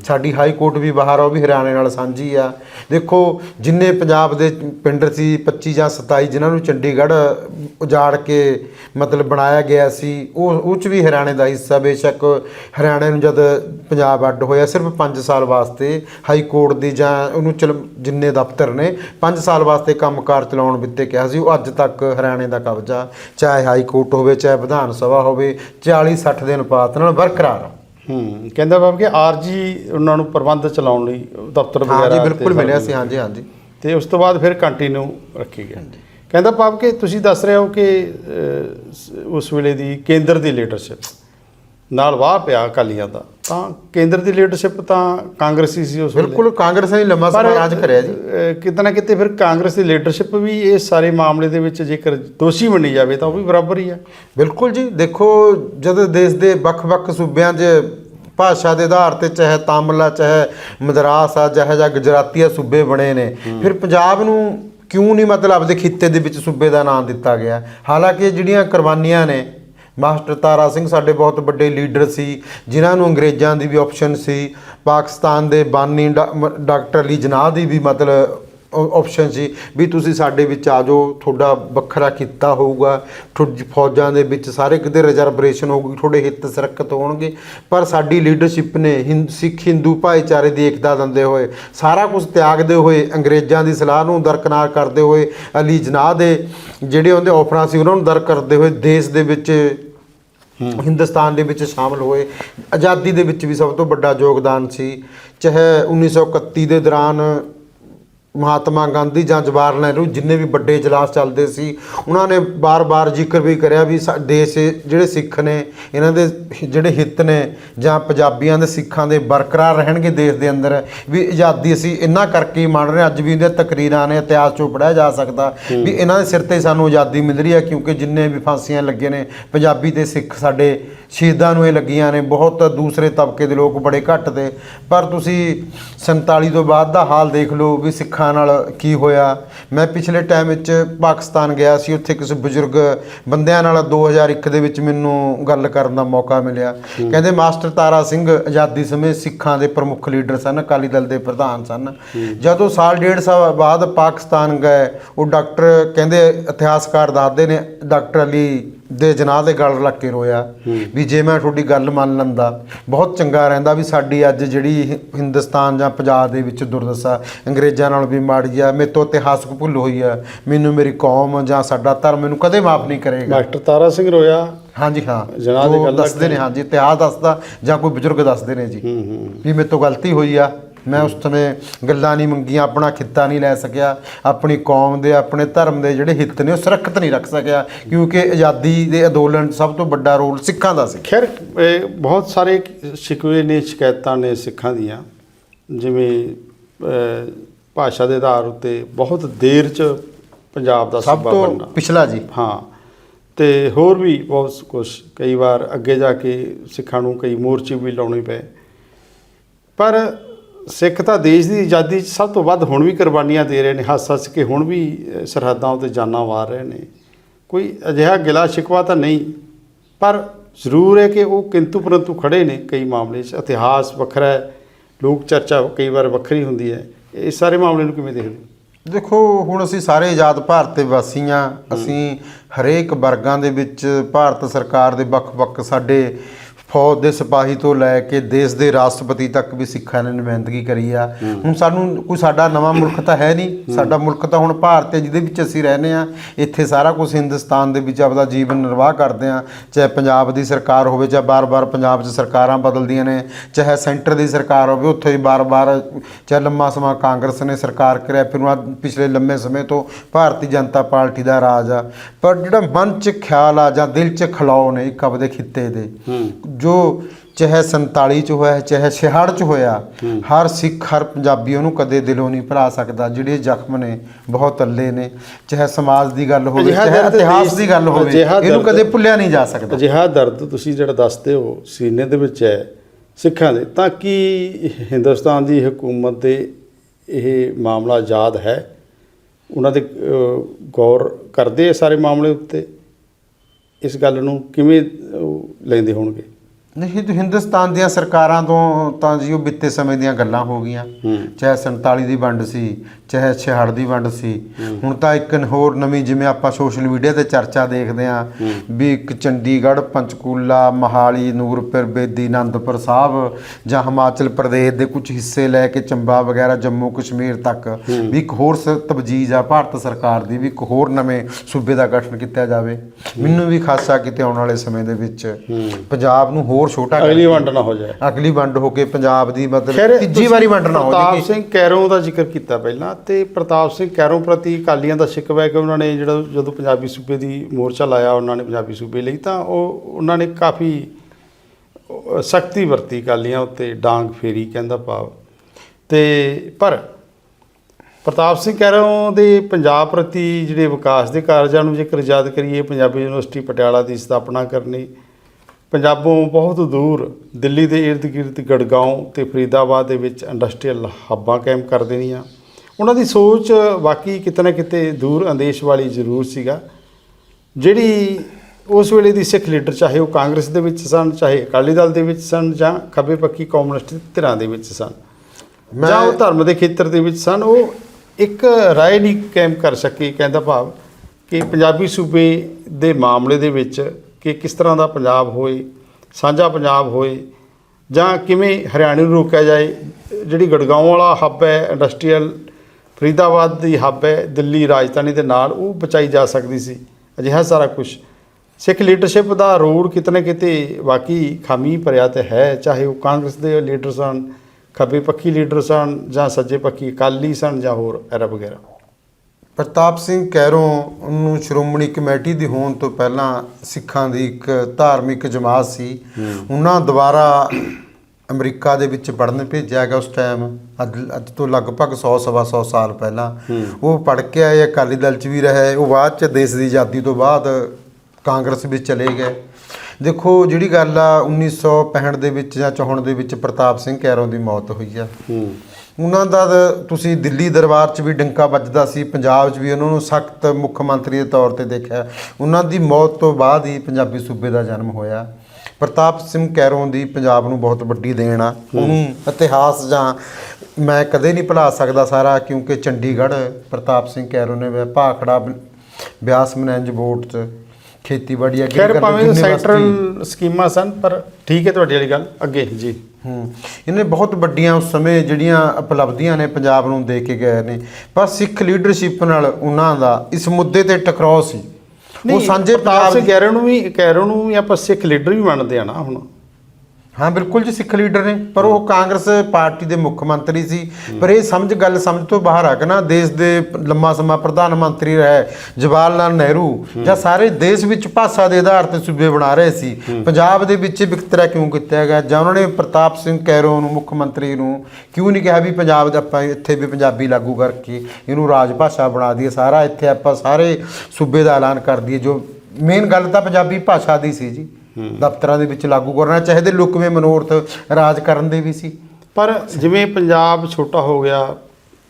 ਸਾਡੀ ਹਾਈ ਕੋਰਟ ਵੀ ਬਾਹਰ ਆ ਉਹ ਵੀ ਹਰਿਆਣੇ ਨਾਲ ਸਾਂਝੀ ਆ। ਦੇਖੋ ਜਿੰਨੇ ਪੰਜਾਬ ਦੇ ਪਿੰਡ ਸੀ 25 ਜਾਂ 27 ਜਿਨ੍ਹਾਂ ਨੂੰ ਚੰਡੀਗੜ੍ਹ ਉਜਾੜ ਕੇ ਮਤਲਬ ਬਣਾਇਆ ਗਿਆ ਸੀ ਉਹ ਉਹ ਚ ਵੀ ਹਰਿਆਣੇ ਦਾ ਹਿੱਸਾ ਬੇਸ਼ੱਕ ਹਰਿਆਣੇ ਨੂੰ ਜਦ ਪੰਜਾਬ ਅੱਡ ਹੋਇਆ ਸਿਰਫ 5 ਸਾਲ ਵਾਸਤੇ ਹਾਈ ਕੋਰਟ ਦੀ ਜਾਂ ਉਹਨੂੰ ਚਲ ਜਿੰਨੇ ਦਫ਼ਤਰ ਨੇ 5 ਸਾਲ ਵਾਸਤੇ ਕੰਮਕਾਰ ਚਲਾਉਣ ਵਿੱਤੇ ਕਿਹਾ ਸੀ ਉਹ ਅੱਜ ਤੱਕ ਹਰਿਆਣੇ ਦਾ ਕਬਜ਼ਾ ਚਾਹੇ ਹਾਈ ਕੋਰਟ ਹੋਵੇ ਚਾਹੇ ਵਿਧਾਨ ਸਭਾ ਹੋਵੇ 40 60 ਦੇ ਅਨੁਪਾਤ ਨਾਲ ਬਰਕਰਾਰ ਹੂੰ ਕਹਿੰਦਾ ਬਾਬ ਕਿ ਆਰਜੀ ਉਹਨਾਂ ਨੂੰ ਪ੍ਰਬੰਧ ਚਲਾਉਣ ਲਈ ਦਫ਼ਤਰ ਵਗੈਰਾ ਹਾਂਜੀ ਬਿਲਕੁਲ ਮਿਲਿਆ ਸੀ ਹਾਂਜੀ ਹਾਂਜੀ। ਤੇ ਉਸ ਤੋਂ ਬਾਅਦ ਫਿਰ ਕੰਟੀਨਿਊ ਰੱਖੀ ਗਿਆ। ਕਹਿੰਦਾ ਭਾਵ ਕਿ ਤੁਸੀਂ ਦੱਸ ਰਹੇ ਹੋ ਕਿ ਉਸ ਵੇਲੇ ਦੀ ਕੇਂਦਰ ਦੀ ਲੀਡਰਸ਼ਿਪ ਨਾਲ ਵਾਹ ਪਿਆ ਅਕਾਲੀਆਂ ਦਾ। ਤਾਂ ਕੇਂਦਰ ਦੀ ਲੀਡਰਸ਼ਿਪ ਤਾਂ ਕਾਂਗਰਸੀ ਸੀ ਉਸ ਵੇਲੇ। ਬਿਲਕੁਲ ਕਾਂਗਰਸ ਨੇ ਲੰਮਾ ਸਮਾਂ ਰਾਜ ਕਰਿਆ ਜੀ। ਕਿਤੇ ਨਾ ਕਿਤੇ ਫਿਰ ਕਾਂਗਰਸ ਦੀ ਲੀਡਰਸ਼ਿਪ ਵੀ ਇਸ ਸਾਰੇ ਮਾਮਲੇ ਦੇ ਵਿੱਚ ਜੇਕਰ ਦੋਸ਼ੀ ਮੰਨੀ ਜਾਵੇ ਤਾਂ ਉਹ ਵੀ ਬਰਾਬਰ ਹੀ ਆ। ਬਿਲਕੁਲ ਜੀ ਦੇਖੋ ਜਦ ਦੇਸ਼ ਦੇ ਵੱਖ-ਵੱਖ ਸੂਬਿਆਂ 'ਚ ਭਾਸ਼ਾ ਦੇ ਆਧਾਰ ਤੇ ਚਾਹੇ ਤਾਮਿਲ ਚਾਹੇ ਮਦਰਾਸ ਆ ਚਾਹੇ ਜਾਂ ਗੁਜਰਾਤੀ ਆ ਸੂਬੇ ਬਣੇ ਨੇ ਫਿਰ ਪੰਜਾਬ ਨੂੰ ਕਿਉਂ ਨਹੀਂ ਮਤਲਬ ਆਪਦੇ ਖਿੱਤੇ ਦੇ ਵਿੱਚ ਸੂਬੇ ਦਾ ਨਾਮ ਦਿੱਤਾ ਗਿਆ? ਹਾਲਾਂਕਿ ਜਿਹੜੀਆਂ ਕੁਰਬਾਨੀਆਂ ਨੇ ਮਾਸਟਰ ਤਾਰਾ ਸਿੰਘ ਸਾਡੇ ਬਹੁਤ ਵੱਡੇ ਲੀਡਰ ਸੀ, ਜਿਨ੍ਹਾਂ ਨੂੰ ਅੰਗਰੇਜ਼ਾਂ ਦੀ ਵੀ ਆਪਸ਼ਨ ਸੀ, ਪਾਕਿਸਤਾਨ ਦੇ ਬਾਨੀ ਡਾ- ਡਾਕਟਰ ਅਲੀ ਜਨਾਹ ਦੀ ਵੀ ਮਤਲਬ ਆਪਸ਼ਨ ਸੀ ਵੀ ਤੁਸੀਂ ਸਾਡੇ ਵਿੱਚ ਆ ਜਾਓ, ਤੁਹਾਡਾ ਵੱਖਰਾ ਕੀਤਾ ਹੋਊਗਾ ਤੁਹਾਡੀ ਫੌਜਾਂ ਦੇ ਵਿੱਚ ਸਾਰੇ ਕਿਤੇ ਰਿਜ਼ਰਵੇਸ਼ਨ ਹੋਊਗੀ, ਤੁਹਾਡੇ ਹਿੱਤ ਸੁਰੱਖਿਅਤ ਹੋਣਗੇ। ਪਰ ਸਾਡੀ ਲੀਡਰਸ਼ਿਪ ਨੇ ਹਿੰਦ ਸਿੱਖ ਹਿੰਦੂ ਭਾਈਚਾਰੇ ਦੀ ਏਕਤਾ ਦਿੰਦੇ ਹੋਏ, ਸਾਰਾ ਕੁਝ ਤਿਆਗਦੇ ਹੋਏ, ਅੰਗਰੇਜ਼ਾਂ ਦੀ ਸਲਾਹ ਨੂੰ ਦਰਕਨਾਰ ਕਰਦੇ ਹੋਏ, ਅਲੀ ਜਨਾਹ ਦੇ ਜਿਹੜੇ ਉਹਦੇ ਆਫਰਾਂ ਸੀ, ਉਹਨਾਂ ਨੂੰ ਦਰ ਕਰਦੇ ਹੋਏ ਦੇਸ਼ ਦੇ ਵਿੱਚ ਹਿੰਦੁਸਤਾਨ ਦੇ ਵਿੱਚ ਸ਼ਾਮਲ ਹੋਏ। ਆਜ਼ਾਦੀ ਦੇ ਵਿੱਚ ਵੀ ਸਭ ਤੋਂ ਵੱਡਾ ਯੋਗਦਾਨ ਸੀ। ਚਾਹੇ 1931 ਦੇ ਦੌਰਾਨ ਮਹਾਤਮਾ ਗਾਂਧੀ ਜਾਂ ਜਵਾਹਰ ਨਹਿਰੂ ਜਿੰਨੇ ਵੀ ਵੱਡੇ ਇਜਲਾਸ ਚੱਲਦੇ ਸੀ ਉਹਨਾਂ ਨੇ ਬਾਰ-ਬਾਰ ਜ਼ਿਕਰ ਵੀ ਕਰਿਆ ਵੀ ਸਾ- ਦੇਸ਼ ਜਿਹੜੇ ਸਿੱਖ ਨੇ ਇਹਨਾਂ ਦੇ ਜਿਹੜੇ ਹਿੱਤ ਨੇ ਜਾਂ ਪੰਜਾਬੀਆਂ ਦੇ ਸਿੱਖਾਂ ਦੇ ਬਰਕਰਾਰ ਰਹਿਣਗੇ ਦੇਸ਼ ਦੇ ਅੰਦਰ ਵੀ ਆਜ਼ਾਦੀ ਅਸੀਂ ਇੰਨਾ ਕਰਕੇ ਹੀ ਮੰਨ ਰਹੇ ਹਾਂ। ਅੱਜ ਵੀ ਇਹਦੇ ਤਕਰੀਰਾਂ ਨੇ ਇਤਿਹਾਸ ਚੋਂ ਪੜਿਆ ਜਾ ਸਕਦਾ ਵੀ ਇਹਨਾਂ ਦੇ ਸਿਰ ਤੇ ਸਾਨੂੰ ਆਜ਼ਾਦੀ ਮਿਲ ਰਹੀ ਹੈ ਕਿਉਂਕਿ ਜਿੰਨੇ ਵੀ ਫਾਂਸੀਆਂ ਲੱਗੇ ਨੇ ਪੰਜਾਬੀ ਤੇ ਸਿੱਖ ਸਾਡੇ ਸ਼ਹੀਦਾਂ ਨੂੰ ਇਹ ਲੱਗੀਆਂ ਨੇ ਬਹੁਤ ਦੂਸਰੇ ਤਬਕੇ ਦੇ ਲੋਕ ਬੜੇ ਘੱਟ ਤੇ ਪਰ ਤੁਸੀਂ 47 ਤੋਂ ਬਾਅਦ ਦਾ ਹਾਲ ਦੇਖ ਲਓ ਵੀ ਸਿੱਖਾਂ ਨਾਲ ਕੀ ਹੋਇਆ। ਮੈਂ ਪਿਛਲੇ ਟਾਈਮ ਵਿੱਚ ਪਾਕਿਸਤਾਨ ਗਿਆ ਸੀ ਉੱਥੇ ਕਿਸੇ ਬਜ਼ੁਰਗ ਬੰਦਿਆਂ ਨਾਲ 2001 ਦੇ ਵਿੱਚ ਮੈਨੂੰ ਗੱਲ ਕਰਨ ਦਾ ਮੌਕਾ ਮਿਲਿਆ। ਕਹਿੰਦੇ ਮਾਸਟਰ ਤਾਰਾ ਸਿੰਘ ਆਜ਼ਾਦੀ ਸਮੇਂ ਸਿੱਖਾਂ ਦੇ ਪ੍ਰਮੁੱਖ ਲੀਡਰ ਸਨ ਅਕਾਲੀ ਦਲ ਦੇ ਪ੍ਰਧਾਨ ਸਨ। ਜਦੋਂ ਸਾਲ ਡੇਢ ਸਾਲ ਬਾਅਦ ਪਾਕਿਸਤਾਨ ਗਏ ਉਹ ਡਾਕਟਰ ਕਹਿੰਦੇ ਇਤਿਹਾਸਕਾਰ ਦੱਸਦੇ ਨੇ ਡਾਕਟਰ ਅਲੀ ਦੇ ਜਨਾਹ ਦੇ ਗਲ ਲੱਗ ਕੇ ਰੋਇਆ ਵੀ ਜੇ ਮੈਂ ਤੁਹਾਡੀ ਗੱਲ ਮੰਨ ਲੈਂਦਾ ਬਹੁਤ ਚੰਗਾ ਰਹਿੰਦਾ ਵੀ ਸਾਡੀ ਅੱਜ ਜਿਹੜੀ ਹਿੰਦੁਸਤਾਨ ਜਾਂ ਪੰਜਾਬ ਦੇ ਵਿੱਚ ਦੁਰਦਸ਼ਾ ਅੰਗਰੇਜ਼ਾਂ ਨਾਲ ਵੀ ਮਾੜੀ ਆ ਮੇਰੇ ਤੋਂ ਇਤਿਹਾਸਕ ਭੁੱਲ ਹੋਈ ਆ ਮੈਨੂੰ ਮੇਰੀ ਕੌਮ ਜਾਂ ਸਾਡਾ ਧਰਮ ਮੈਨੂੰ ਕਦੇ ਮਾਫ ਨਹੀਂ ਕਰੇਗਾ। ਡਾਕਟਰ ਤਾਰਾ ਸਿੰਘ ਰੋਇਆ? ਹਾਂਜੀ ਹਾਂ। ਜਨਾਹ ਦੇ ਗੱਲ ਦੱਸਦੇ ਨੇ ਹਾਂਜੀ ਇਤਿਹਾਸ ਦੱਸਦਾ ਜਾਂ ਕੋਈ ਬਜ਼ੁਰਗ ਦੱਸਦੇ ਨੇ ਜੀ ਵੀ ਮੇਰੇ ਤੋਂ ਗਲਤੀ ਹੋਈ ਆ। ਮੈਂ ਉਸ ਸਮੇਂ ਗੱਲਾਂ ਨਹੀਂ ਮੰਗੀਆਂ ਆਪਣਾ ਖਿੱਤਾ ਨਹੀਂ ਲੈ ਸਕਿਆ ਆਪਣੀ ਕੌਮ ਦੇ ਆਪਣੇ ਧਰਮ ਦੇ ਜਿਹੜੇ ਹਿੱਤ ਨੇ ਉਹ ਸੁਰੱਖਿਅਤ ਨਹੀਂ ਰੱਖ ਸਕਿਆ ਕਿਉਂਕਿ ਆਜ਼ਾਦੀ ਦੇ ਅੰਦੋਲਨ ਸਭ ਤੋਂ ਵੱਡਾ ਰੋਲ ਸਿੱਖਾਂ ਦਾ ਸੀ। ਖੈਰ ਇਹ ਬਹੁਤ ਸਾਰੇ ਸ਼ਿਕਵੇ ਨੇ ਸ਼ਿਕਾਇਤਾਂ ਨੇ ਸਿੱਖਾਂ ਦੀਆਂ ਜਿਵੇਂ ਭਾਸ਼ਾ ਦੇ ਆਧਾਰ ਉੱਤੇ ਬਹੁਤ ਦੇਰ ਚ ਪੰਜਾਬ ਦਾ ਸਭ ਤੋਂ ਪਿਛਲਾ ਜੀ। ਹਾਂ ਤੇ ਹੋਰ ਵੀ ਬਹੁਤ ਕੁਝ ਕਈ ਵਾਰ ਅੱਗੇ ਜਾ ਕੇ ਸਿੱਖਾਂ ਨੂੰ ਕਈ ਮੋਰਚੇ ਵੀ ਲਾਉਣੇ ਪਏ। ਪਰ ਸਿੱਖ ਤਾਂ ਦੇਸ਼ ਦੀ ਆਜ਼ਾਦੀ 'ਚ ਸਭ ਤੋਂ ਵੱਧ ਹੁਣ ਵੀ ਕੁਰਬਾਨੀਆਂ ਦੇ ਰਹੇ ਨੇ ਹੱਸ ਹੱਸ ਕੇ ਹੁਣ ਵੀ ਸਰਹੱਦਾਂ ਉੱਤੇ ਜਾਨਾਂ ਵਾਰ ਰਹੇ ਨੇ। ਕੋਈ ਅਜਿਹਾ ਗਿਲਾ ਸ਼ਿਕਵਾ ਤਾਂ ਨਹੀਂ ਪਰ ਜ਼ਰੂਰ ਹੈ ਕਿ ਉਹ ਕਿੰਤੂ ਪਰੰਤੂ ਖੜੇ ਨੇ ਕਈ ਮਾਮਲੇ 'ਚ। ਇਤਿਹਾਸ ਵੱਖਰਾ ਹੈ ਲੋਕ ਚਰਚਾ ਕਈ ਵਾਰ ਵੱਖਰੀ ਹੁੰਦੀ ਹੈ। ਇਸ ਸਾਰੇ ਮਾਮਲੇ ਨੂੰ ਕਿਵੇਂ ਦੇਖਦੇ ਦੇਖੋ ਹੁਣ ਅਸੀਂ ਸਾਰੇ ਆਜ਼ਾਦ ਭਾਰਤ ਦੇ ਵਾਸੀ ਹਾਂ। ਅਸੀਂ ਹਰੇਕ ਵਰਗਾਂ ਦੇ ਵਿੱਚ ਭਾਰਤ ਸਰਕਾਰ ਦੇ ਵੱਖ-ਵੱਖ ਸਾਡੇ ਫੌਜ ਦੇ ਸਿਪਾਹੀ ਤੋਂ ਲੈ ਕੇ ਦੇਸ਼ ਦੇ ਰਾਸ਼ਟਰਪਤੀ ਤੱਕ ਵੀ ਸਿੱਖਾਂ ਨੇ ਨੁਮਾਇੰਦਗੀ ਕਰੀ ਆ। ਹੁਣ ਸਾਨੂੰ ਕੋਈ ਸਾਡਾ ਨਵਾਂ ਮੁਲਕ ਤਾਂ ਹੈ ਨਹੀਂ। ਸਾਡਾ ਮੁਲਕ ਤਾਂ ਹੁਣ ਭਾਰਤ ਹੈ ਜਿਹਦੇ ਵਿੱਚ ਅਸੀਂ ਰਹਿੰਦੇ ਆ ਇੱਥੇ ਸਾਰਾ ਕੁਝ ਹਿੰਦੁਸਤਾਨ ਦੇ ਵਿੱਚ ਆਪਦਾ ਜੀਵਨ ਨਿਰਵਾਹ ਕਰਦੇ ਆ ਚਾਹੇ ਪੰਜਾਬ ਦੀ ਸਰਕਾਰ ਹੋਵੇ ਚਾਹੇ ਬਾਰ-ਬਾਰ ਪੰਜਾਬ 'ਚ ਸਰਕਾਰਾਂ ਬਦਲਦੀਆਂ ਨੇ ਚਾਹੇ ਸੈਂਟਰ ਦੀ ਸਰਕਾਰ ਹੋਵੇ ਉੱਥੇ ਵੀ ਬਾਰ-ਬਾਰ ਚਾਹੇ ਲੰਮਾ ਸਮਾਂ ਕਾਂਗਰਸ ਨੇ ਸਰਕਾਰ ਕਰਿਆ ਫਿਰ ਉਹਨਾਂ ਪਿਛਲੇ ਲੰਮੇ ਸਮੇਂ ਤੋਂ ਭਾਰਤੀ ਜਨਤਾ ਪਾਰਟੀ ਦਾ ਰਾਜ ਆ। ਪਰ ਜਿਹੜਾ ਮਨ 'ਚ ਖਿਆਲ ਆ ਜਾਂ ਦਿਲ 'ਚ ਖਲਾਓ ਨੇ ਇੱਕ ਆਪਦੇ ਖਿੱਤੇ ਦੇ ਜੋ ਚਾਹੇ 47 ਚ ਹੋਇਆ ਚਾਹੇ 66 ਚ ਹੋਇਆ ਹਰ ਸਿੱਖ ਹਰ ਪੰਜਾਬੀ ਉਹਨੂੰ ਕਦੇ ਦਿਲੋਂ ਨਹੀਂ ਭੁਲਾ ਸਕਦਾ ਜਿਹੜੇ ਜ਼ਖਮ ਨੇ ਬਹੁਤ ਅੱਲੇ ਨੇ ਚਾਹੇ ਸਮਾਜ ਦੀ ਗੱਲ ਹੋਵੇ ਚਾਹੇ ਇਤਿਹਾਸ ਦੀ ਗੱਲ ਹੋਵੇ ਇਹਨੂੰ ਕਦੇ ਭੁੱਲਿਆ ਨਹੀਂ ਜਾ ਸਕਦਾ। ਅਜਿਹਾ ਦਰਦ ਤੁਸੀਂ ਜਿਹੜਾ ਦੱਸਦੇ ਹੋ ਸੀਨੇ ਦੇ ਵਿੱਚ ਹੈ ਸਿੱਖਾਂ ਦੇ ਤਾਂ ਕਿ ਹਿੰਦੁਸਤਾਨ ਦੀ ਹਕੂਮਤ ਦੇ ਇਹ ਮਾਮਲਾ ਆਜ਼ਾਦ ਹੈ? ਉਹਨਾਂ ਦੇ ਗੌਰ ਕਰਦੇ ਸਾਰੇ ਮਾਮਲੇ ਉੱਤੇ? ਇਸ ਗੱਲ ਨੂੰ ਕਿਵੇਂ ਲੈਂਦੇ ਹੋਣਗੇ? ਨਹੀਂ ਤੇ ਹਿੰਦੁਸਤਾਨ ਦੀਆਂ ਸਰਕਾਰਾਂ ਤੋਂ ਤਾਂ ਜੀ ਉਹ ਬਿੱਤੇ ਸਮੇਂ ਦੀਆਂ ਗੱਲਾਂ ਹੋ ਗਈਆਂ। ਚਾਹੇ 47 ਦੀ ਵੰਡ ਸੀ ਚਾਹੇ 66 ਦੀ ਵੰਡ ਸੀ। ਹੁਣ ਤਾਂ ਇੱਕ ਹੋਰ ਨਵੀਂ ਜਿਵੇਂ ਆਪਾਂ ਸੋਸ਼ਲ ਮੀਡੀਆ ਤੇ ਚਰਚਾ ਦੇਖਦੇ ਆਂ ਵੀ ਇੱਕ ਚੰਡੀਗੜ੍ਹ ਪੰਚਕੂਲਾ ਮਹਾਲੀ ਨੂਰਪੁਰ ਬੇਦੀ ਆਨੰਦਪੁਰ ਸਾਹਿਬ ਜਾਂ ਹਿਮਾਚਲ ਪ੍ਰਦੇਸ਼ ਦੇ ਕੁਝ ਹਿੱਸੇ ਲੈ ਕੇ ਚੰਬਾ ਵਗੈਰਾ ਜੰਮੂ ਕਸ਼ਮੀਰ ਤੱਕ ਵੀ ਇੱਕ ਹੋਰ ਤਬਜੀਜ਼ ਆ ਭਾਰਤ ਸਰਕਾਰ ਦੀ ਵੀ ਇੱਕ ਹੋਰ ਨਵੇਂ ਸੂਬੇ ਦਾ ਗਠਨ ਕੀਤਾ ਜਾਵੇ। ਮੈਨੂੰ ਵੀ ਖਾਸਾ ਕਿਤੇ ਆਉਣ ਵਾਲੇ ਸਮੇਂ ਦੇ ਵਿੱਚ ਪੰਜਾਬ ਨੂੰ ਹੋਰ ਛੋਟਾ ਅਗਲੀ ਵੰਡ ਨਾ ਹੋ ਜਾਏ। ਅਗਲੀ ਵੰਡ ਹੋ ਕੇ ਪੰਜਾਬ ਦੀ ਮਤਲਬ ਤੀਜੀ ਵਾਰੀ ਵੰਡ ਨਾ ਹੋ ਜਾਏ ਸਿੰਘ ਕੈਰੋਂ ਦਾ ਜ਼ਿਕਰ ਕੀਤਾ ਪਹਿਲਾਂ ਤੇ ਪ੍ਰਤਾਪ ਸਿੰਘ ਕੈਰੋਂ ਪ੍ਰਤੀ ਅਕਾਲੀਆਂ ਦਾ ਸ਼ਿਕਵਾ ਹੈ ਕਿ ਉਹਨਾਂ ਨੇ ਜਿਹੜਾ ਜਦੋਂ ਪੰਜਾਬੀ ਸੂਬੇ ਦੀ ਮੋਰਚਾ ਲਾਇਆ ਉਹਨਾਂ ਨੇ ਪੰਜਾਬੀ ਸੂਬੇ ਲਈ, ਤਾਂ ਉਹ ਉਹਨਾਂ ਨੇ ਕਾਫੀ ਸਖਤੀ ਵਰਤੀ ਅਕਾਲੀਆਂ ਉੱਤੇ, ਡਾਂਗ ਫੇਰੀ ਕਹਿੰਦਾ ਭਾਵ ਤੇ ਪਰ ਪ੍ਰਤਾਪ ਸਿੰਘ ਕੈਰੋਂ ਦੇ ਪੰਜਾਬ ਪ੍ਰਤੀ ਜਿਹੜੇ ਵਿਕਾਸ ਦੇ ਕਾਰਜਾਂ ਨੂੰ ਜੇਕਰ ਯਾਦ ਕਰੀਏ, ਪੰਜਾਬੀ ਯੂਨੀਵਰਸਿਟੀ ਪਟਿਆਲਾ ਦੀ ਸਥਾਪਨਾ ਕਰਨੀ, ਪੰਜਾਬੋਂ ਬਹੁਤ ਦੂਰ ਦਿੱਲੀ ਦੇ ਇਰਦ ਗਿਰਦ ਗੜਗਾਉਂ ਤੇ ਫਰੀਦਾਬਾਦ ਦੇ ਵਿੱਚ ਇੰਡਸਟਰੀਅਲ ਹੱਬਾਂ ਕਾਇਮ ਕਰ ਦੇਣੀਆਂ। ਉਹਨਾਂ ਦੀ ਸੋਚ ਵਾਕਈ ਕਿਤੇ ਨਾ ਕਿਤੇ ਦੂਰ ਅੰਦੇਸ਼ ਵਾਲੀ ਜ਼ਰੂਰ ਸੀਗਾ। ਜਿਹੜੀ ਉਸ ਵੇਲੇ ਦੀ ਸਿੱਖ ਲੀਡਰ ਚਾਹੇ ਉਹ ਕਾਂਗਰਸ ਦੇ ਵਿੱਚ ਸਨ ਚਾਹੇ ਅਕਾਲੀ ਦਲ ਦੇ ਵਿੱਚ ਸਨ ਜਾਂ ਖੱਬੇ ਪੱਕੀ ਕਮਿਊਨਿਸਟ ਧਿਰਾਂ ਦੇ ਵਿੱਚ ਸਨ। ਜਾਂ ਉਹ ਧਰਮ ਦੇ ਖੇਤਰ ਦੇ ਵਿੱਚ ਸਨ ਉਹ ਇੱਕ ਰਾਏ ਨਹੀਂ ਕਾਇਮ ਕਰ ਸਕੇ ਕਹਿੰਦਾ ਭਾਵ ਕਿ ਪੰਜਾਬੀ ਸੂਬੇ ਦੇ ਮਾਮਲੇ ਦੇ ਵਿੱਚ ਕਿ ਕਿਸ ਤਰ੍ਹਾਂ ਦਾ ਪੰਜਾਬ ਹੋਏ ਸਾਂਝਾ ਪੰਜਾਬ ਹੋਏ ਜਾਂ ਕਿਵੇਂ ਹਰਿਆਣੇ ਨੂੰ ਰੋਕਿਆ ਜਾਏ ਜਿਹੜੀ ਗੜਗਾਉਂ ਵਾਲਾ ਹੱਬ ਹੈ ਇੰਡਸਟਰੀਅਲ ਫਰੀਦਾਬਾਦ ਦੀ ਹੱਬ ਹੈ ਦਿੱਲੀ ਰਾਜਧਾਨੀ ਦੇ ਨਾਲ ਉਹ ਬਚਾਈ ਜਾ ਸਕਦੀ ਸੀ। ਅਜਿਹਾ ਸਾਰਾ ਕੁਝ ਸਿੱਖ ਲੀਡਰਸ਼ਿਪ ਦਾ ਰੋਲ ਕਿਤਨੇ ਕਿਤੇ ਵਾਕਈ ਖਾਮੀ ਭਰਿਆ ਤੇ ਹੈ ਚਾਹੇ ਉਹ ਕਾਂਗਰਸ ਦੇ ਲੀਡਰ ਸਨ ਖੱਬੇ ਪੱਖੀ ਲੀਡਰ ਸਨ ਜਾਂ ਸੱਜੇ ਪੱਖੀ ਅਕਾਲੀ ਸਨ ਜਾਂ ਹੋਰ ਐਰਾ ਵਗੈਰਾ। ਪ੍ਰਤਾਪ ਸਿੰਘ ਕੈਰੋਂ ਨੂੰ ਸ਼੍ਰੋਮਣੀ ਕਮੇਟੀ ਦੀ ਹੋਣ ਤੋਂ ਪਹਿਲਾਂ ਸਿੱਖਾਂ ਦੀ ਇੱਕ ਧਾਰਮਿਕ ਜਮਾਤ ਸੀ। ਉਹਨਾਂ ਦੁਆਰਾ ਅਮਰੀਕਾ ਦੇ ਵਿੱਚ ਪੜ੍ਹਨ ਭੇਜਿਆ ਗਿਆ ਉਸ ਟਾਈਮ ਅੱਜ ਅੱਜ ਤੋਂ ਲਗਭਗ 100 ਸਵਾ 100 ਸਾਲ ਪਹਿਲਾਂ। ਉਹ ਪੜ੍ਹ ਕੇ ਆਏ ਅਕਾਲੀ ਦਲ ਚ ਵੀ ਰਹੇ ਉਹ ਬਾਅਦ ਚ ਦੇਸ਼ ਦੀ ਆਜ਼ਾਦੀ ਤੋਂ ਬਾਅਦ ਕਾਂਗਰਸ ਵਿੱਚ ਚਲੇ ਗਏ। ਦੇਖੋ ਜਿਹੜੀ ਗੱਲ ਆ 1965 ਦੇ ਵਿੱਚ ਜਾਂ 64 ਦੇ ਵਿੱਚ ਪ੍ਰਤਾਪ ਸਿੰਘ ਕੈਰੋਂ ਦੀ ਮੌਤ ਹੋਈ ਆ। ਉਹਨਾਂ ਦਾ ਤੁਸੀਂ ਦਿੱਲੀ ਦਰਬਾਰ 'ਚ ਵੀ ਡੰਕਾ ਵੱਜਦਾ ਸੀ, ਪੰਜਾਬ 'ਚ ਵੀ ਉਹਨਾਂ ਨੂੰ ਸਖਤ ਮੁੱਖ ਮੰਤਰੀ ਦੇ ਤੌਰ ਤੇ ਦੇਖਿਆ। ਉਹਨਾਂ ਦੀ ਮੌਤ ਤੋਂ ਬਾਅਦ ਹੀ ਪੰਜਾਬੀ ਸੂਬੇ ਦਾ ਜਨਮ ਹੋਇਆ। ਪ੍ਰਤਾਪ ਸਿੰਘ ਕੈਰੋਂ ਦੀ ਪੰਜਾਬ ਨੂੰ ਬਹੁਤ ਵੱਡੀ ਦੇਣ ਆ। ਉਹਨੂੰ ਇਤਿਹਾਸ ਜਾਂ ਮੈਂ ਕਦੇ ਨਹੀਂ ਭੁਲਾ ਸਕਦਾ ਸਾਰਾ, ਕਿਉਂਕਿ ਚੰਡੀਗੜ੍ਹ ਪ੍ਰਤਾਪ ਸਿੰਘ ਕੈਰੋਂ ਨੇ ਭਾਖੜਾ ਬਿਆਸ ਮੈਨੇਜ ਬੋਰਡ 'ਚ ਖੇਤੀਬਾੜੀ ਖੈਰ agriculture ਭਾਵੇਂ ਸੈਂਟਰਲ ਸਕੀਮਾਂ ਸਨ ਪਰ ਠੀਕ ਹੈ ਤੁਹਾਡੀ ਵਾਲੀ ਗੱਲ ਅੱਗੇ। ਜੀ। ਹੂੰ। ਇਹਨੇ ਬਹੁਤ ਵੱਡੀਆਂ ਉਸ ਸਮੇਂ ਜਿਹੜੀਆਂ ਉਪਲਬਧੀਆਂ ਨੇ ਪੰਜਾਬ ਨੂੰ ਦੇ ਕੇ ਗਏ ਨੇ। ਪਰ ਸਿੱਖ ਲੀਡਰਸ਼ਿਪ ਨਾਲ ਉਹਨਾਂ ਦਾ ਇਸ ਮੁੱਦੇ ਤੇ ਟਕਰਾਅ ਸੀ। ਉਹ ਸਾਂਝੇ ਪੰਜਾਬ ਸਿੰਘ ਕੈਰੋਂ ਨੂੰ ਵੀ ਕੈਰੋਂ ਨੂੰ ਵੀ ਆਪਾਂ ਸਿੱਖ ਲੀਡਰ ਵੀ ਮੰਨਦੇ ਆ ਨਾ ਹੁਣ। ਹਾਂ, ਬਿਲਕੁਲ ਜੀ, ਸਿੱਖ ਲੀਡਰ ਨੇ। ਪਰ ਉਹ ਕਾਂਗਰਸ ਪਾਰਟੀ ਦੇ ਮੁੱਖ ਮੰਤਰੀ ਸੀ। ਪਰ ਇਹ ਸਮਝ, ਗੱਲ ਸਮਝ ਤੋਂ ਬਾਹਰ ਆ ਕਿ ਨਾ, ਦੇਸ਼ ਦੇ ਲੰਮਾ ਸਮਾਂ ਪ੍ਰਧਾਨ ਮੰਤਰੀ ਰਹੇ ਜਵਾਹਰ ਲਾਲ ਨਹਿਰੂ, ਜਾਂ ਸਾਰੇ ਦੇਸ਼ ਵਿੱਚ ਭਾਸ਼ਾ ਦੇ ਆਧਾਰ ਤੇ ਸੂਬੇ ਬਣਾ ਰਹੇ ਸੀ। ਪੰਜਾਬ ਦੇ ਵਿੱਚ ਵਿਕਤਰਾ ਕਿਉਂ ਕੀਤਾ ਗਿਆ ਜਾਂ ਉਹਨਾਂ ਨੇ ਪ੍ਰਤਾਪ ਸਿੰਘ ਕੈਰੋਂ ਨੂੰ, ਮੁੱਖ ਮੰਤਰੀ ਨੂੰ ਕਿਉਂ ਨਹੀਂ ਕਿਹਾ ਵੀ ਪੰਜਾਬ ਦੇ ਆਪਾਂ ਇੱਥੇ ਵੀ ਪੰਜਾਬੀ ਲਾਗੂ ਕਰਕੇ ਇਹਨੂੰ ਰਾਜ ਭਾਸ਼ਾ ਬਣਾ ਦਈਏ? ਸਾਰਾ ਇੱਥੇ ਆਪਾਂ ਸਾਰੇ ਸੂਬੇ ਦਾ ਐਲਾਨ ਕਰ ਦਈਏ, ਜੋ ਮੇਨ ਗੱਲ ਤਾਂ ਪੰਜਾਬੀ ਭਾਸ਼ਾ ਦੀ ਸੀ ਜੀ। ਦਫ਼ਤਰਾਂ ਦੇ ਵਿੱਚ ਲਾਗੂ ਕਰਨਾ ਚਾਹੀਦੇ, ਲੁਕਵੇਂ ਮਨੋਰਥ ਰਾਜ ਕਰਨ ਦੇ ਵੀ ਸੀ। ਪਰ ਜਿਵੇਂ ਪੰਜਾਬ ਛੋਟਾ ਹੋ ਗਿਆ,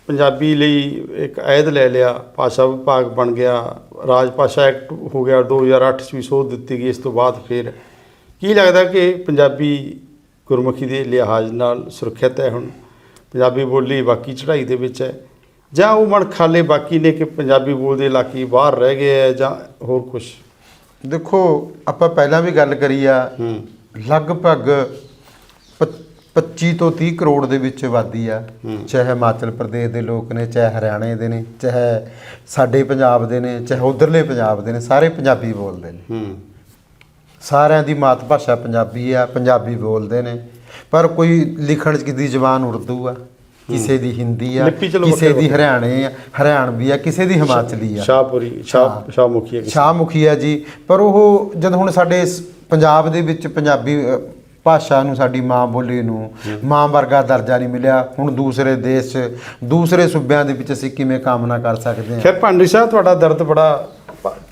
ਪੰਜਾਬੀ ਲਈ ਇੱਕ ਅਹਿਦ ਲੈ ਲਿਆ, ਭਾਸ਼ਾ ਵਿਭਾਗ ਬਣ ਗਿਆ, ਰਾਜ ਭਾਸ਼ਾ ਐਕਟ ਹੋ ਗਿਆ 2008 ਚ ਵੀ ਸੋਧ ਦਿੱਤੀ ਗਈ, ਇਸ ਤੋਂ ਬਾਅਦ ਫਿਰ ਕੀ ਲੱਗਦਾ ਕਿ ਪੰਜਾਬੀ ਗੁਰਮੁਖੀ ਦੇ ਲਿਹਾਜ਼ ਨਾਲ ਸੁਰੱਖਿਅਤ ਹੈ ਹੁਣ? ਪੰਜਾਬੀ ਬੋਲੀ ਬਾਕੀ ਚੜ੍ਹਾਈ ਦੇ ਵਿੱਚ ਹੈ। ਜਾਂ ਉਹ ਮਨ ਖਾਲੇ ਬਾਕੀ ਨੇ ਕਿ ਪੰਜਾਬੀ ਬੋਲਦੇ ਇਲਾਕੇ ਬਾਹਰ ਰਹਿ ਗਏ ਹੈ ਜਾਂ ਹੋਰ ਕੁਝ ਦੇਖੋ ਆਪਾਂ ਪਹਿਲਾਂ ਵੀ ਗੱਲ ਕਰੀ ਆ ਲਗਭਗ ਪ- 25 ਤੋਂ 30 ਕਰੋੜ ਦੇ ਵਿੱਚ ਆਬਾਦੀ ਆ। ਚਾਹੇ ਹਿਮਾਚਲ ਪ੍ਰਦੇਸ਼ ਦੇ ਲੋਕ ਨੇ ਚਾਹੇ ਹਰਿਆਣੇ ਦੇ ਨੇ ਚਾਹੇ ਸਾਡੇ ਪੰਜਾਬ ਦੇ ਨੇ ਚਾਹੇ ਉਧਰਲੇ ਪੰਜਾਬ ਦੇ ਨੇ ਸਾਰੇ ਪੰਜਾਬੀ ਬੋਲਦੇ ਨੇ। ਸਾਰਿਆਂ ਦੀ ਮਾਤ ਭਾਸ਼ਾ ਪੰਜਾਬੀ ਆ ਪੰਜਾਬੀ ਬੋਲਦੇ ਨੇ। ਪਰ ਕੋਈ ਲਿਖਣ ਚ ਕਿਦੀ ਜ਼ਬਾਨ ਉਰਦੂ ਆ। ਕਿਸੇ ਦੀ ਹਿੰਦੀ ਆ ਲਿਪੀ ਚਲੋ ਕਿਸੇ ਦੀ ਹਰਿਆਣੇ ਆ ਹਰਿਆਣਵੀ ਆ ਕਿਸੇ ਦੀ ਹਿਮਾਚਲੀ ਆ। ਸ਼ਾਹਪੁਰੀ ਸ਼ਾਹ ਸ਼ਾਹਮੁਖੀ ਹੈ ਸ਼ਾਹਮੁਖੀ ਆ ਜੀ। ਪਰ ਉਹ ਜਦ ਹੁਣ ਸਾਡੇ ਪੰਜਾਬ ਦੇ ਵਿੱਚ ਪੰਜਾਬੀ ਭਾਸ਼ਾ ਨੂੰ ਸਾਡੀ ਮਾਂ ਬੋਲੀ ਨੂੰ ਮਾਂ ਵਰਗਾ ਦਰਜਾ ਨਹੀਂ ਮਿਲਿਆ। ਹੁਣ ਦੂਸਰੇ ਦੇਸ਼ 'ਚ ਦੂਸਰੇ ਸੂਬਿਆਂ ਦੇ ਵਿੱਚ ਅਸੀਂ ਕਿਵੇਂ ਕਾਮਨਾ ਕਰ ਸਕਦੇ ਹਾਂ? ਖੈਰ ਭਾਂਡੀ ਸਾਹਿਬ ਤੁਹਾਡਾ ਦਰਦ ਬੜਾ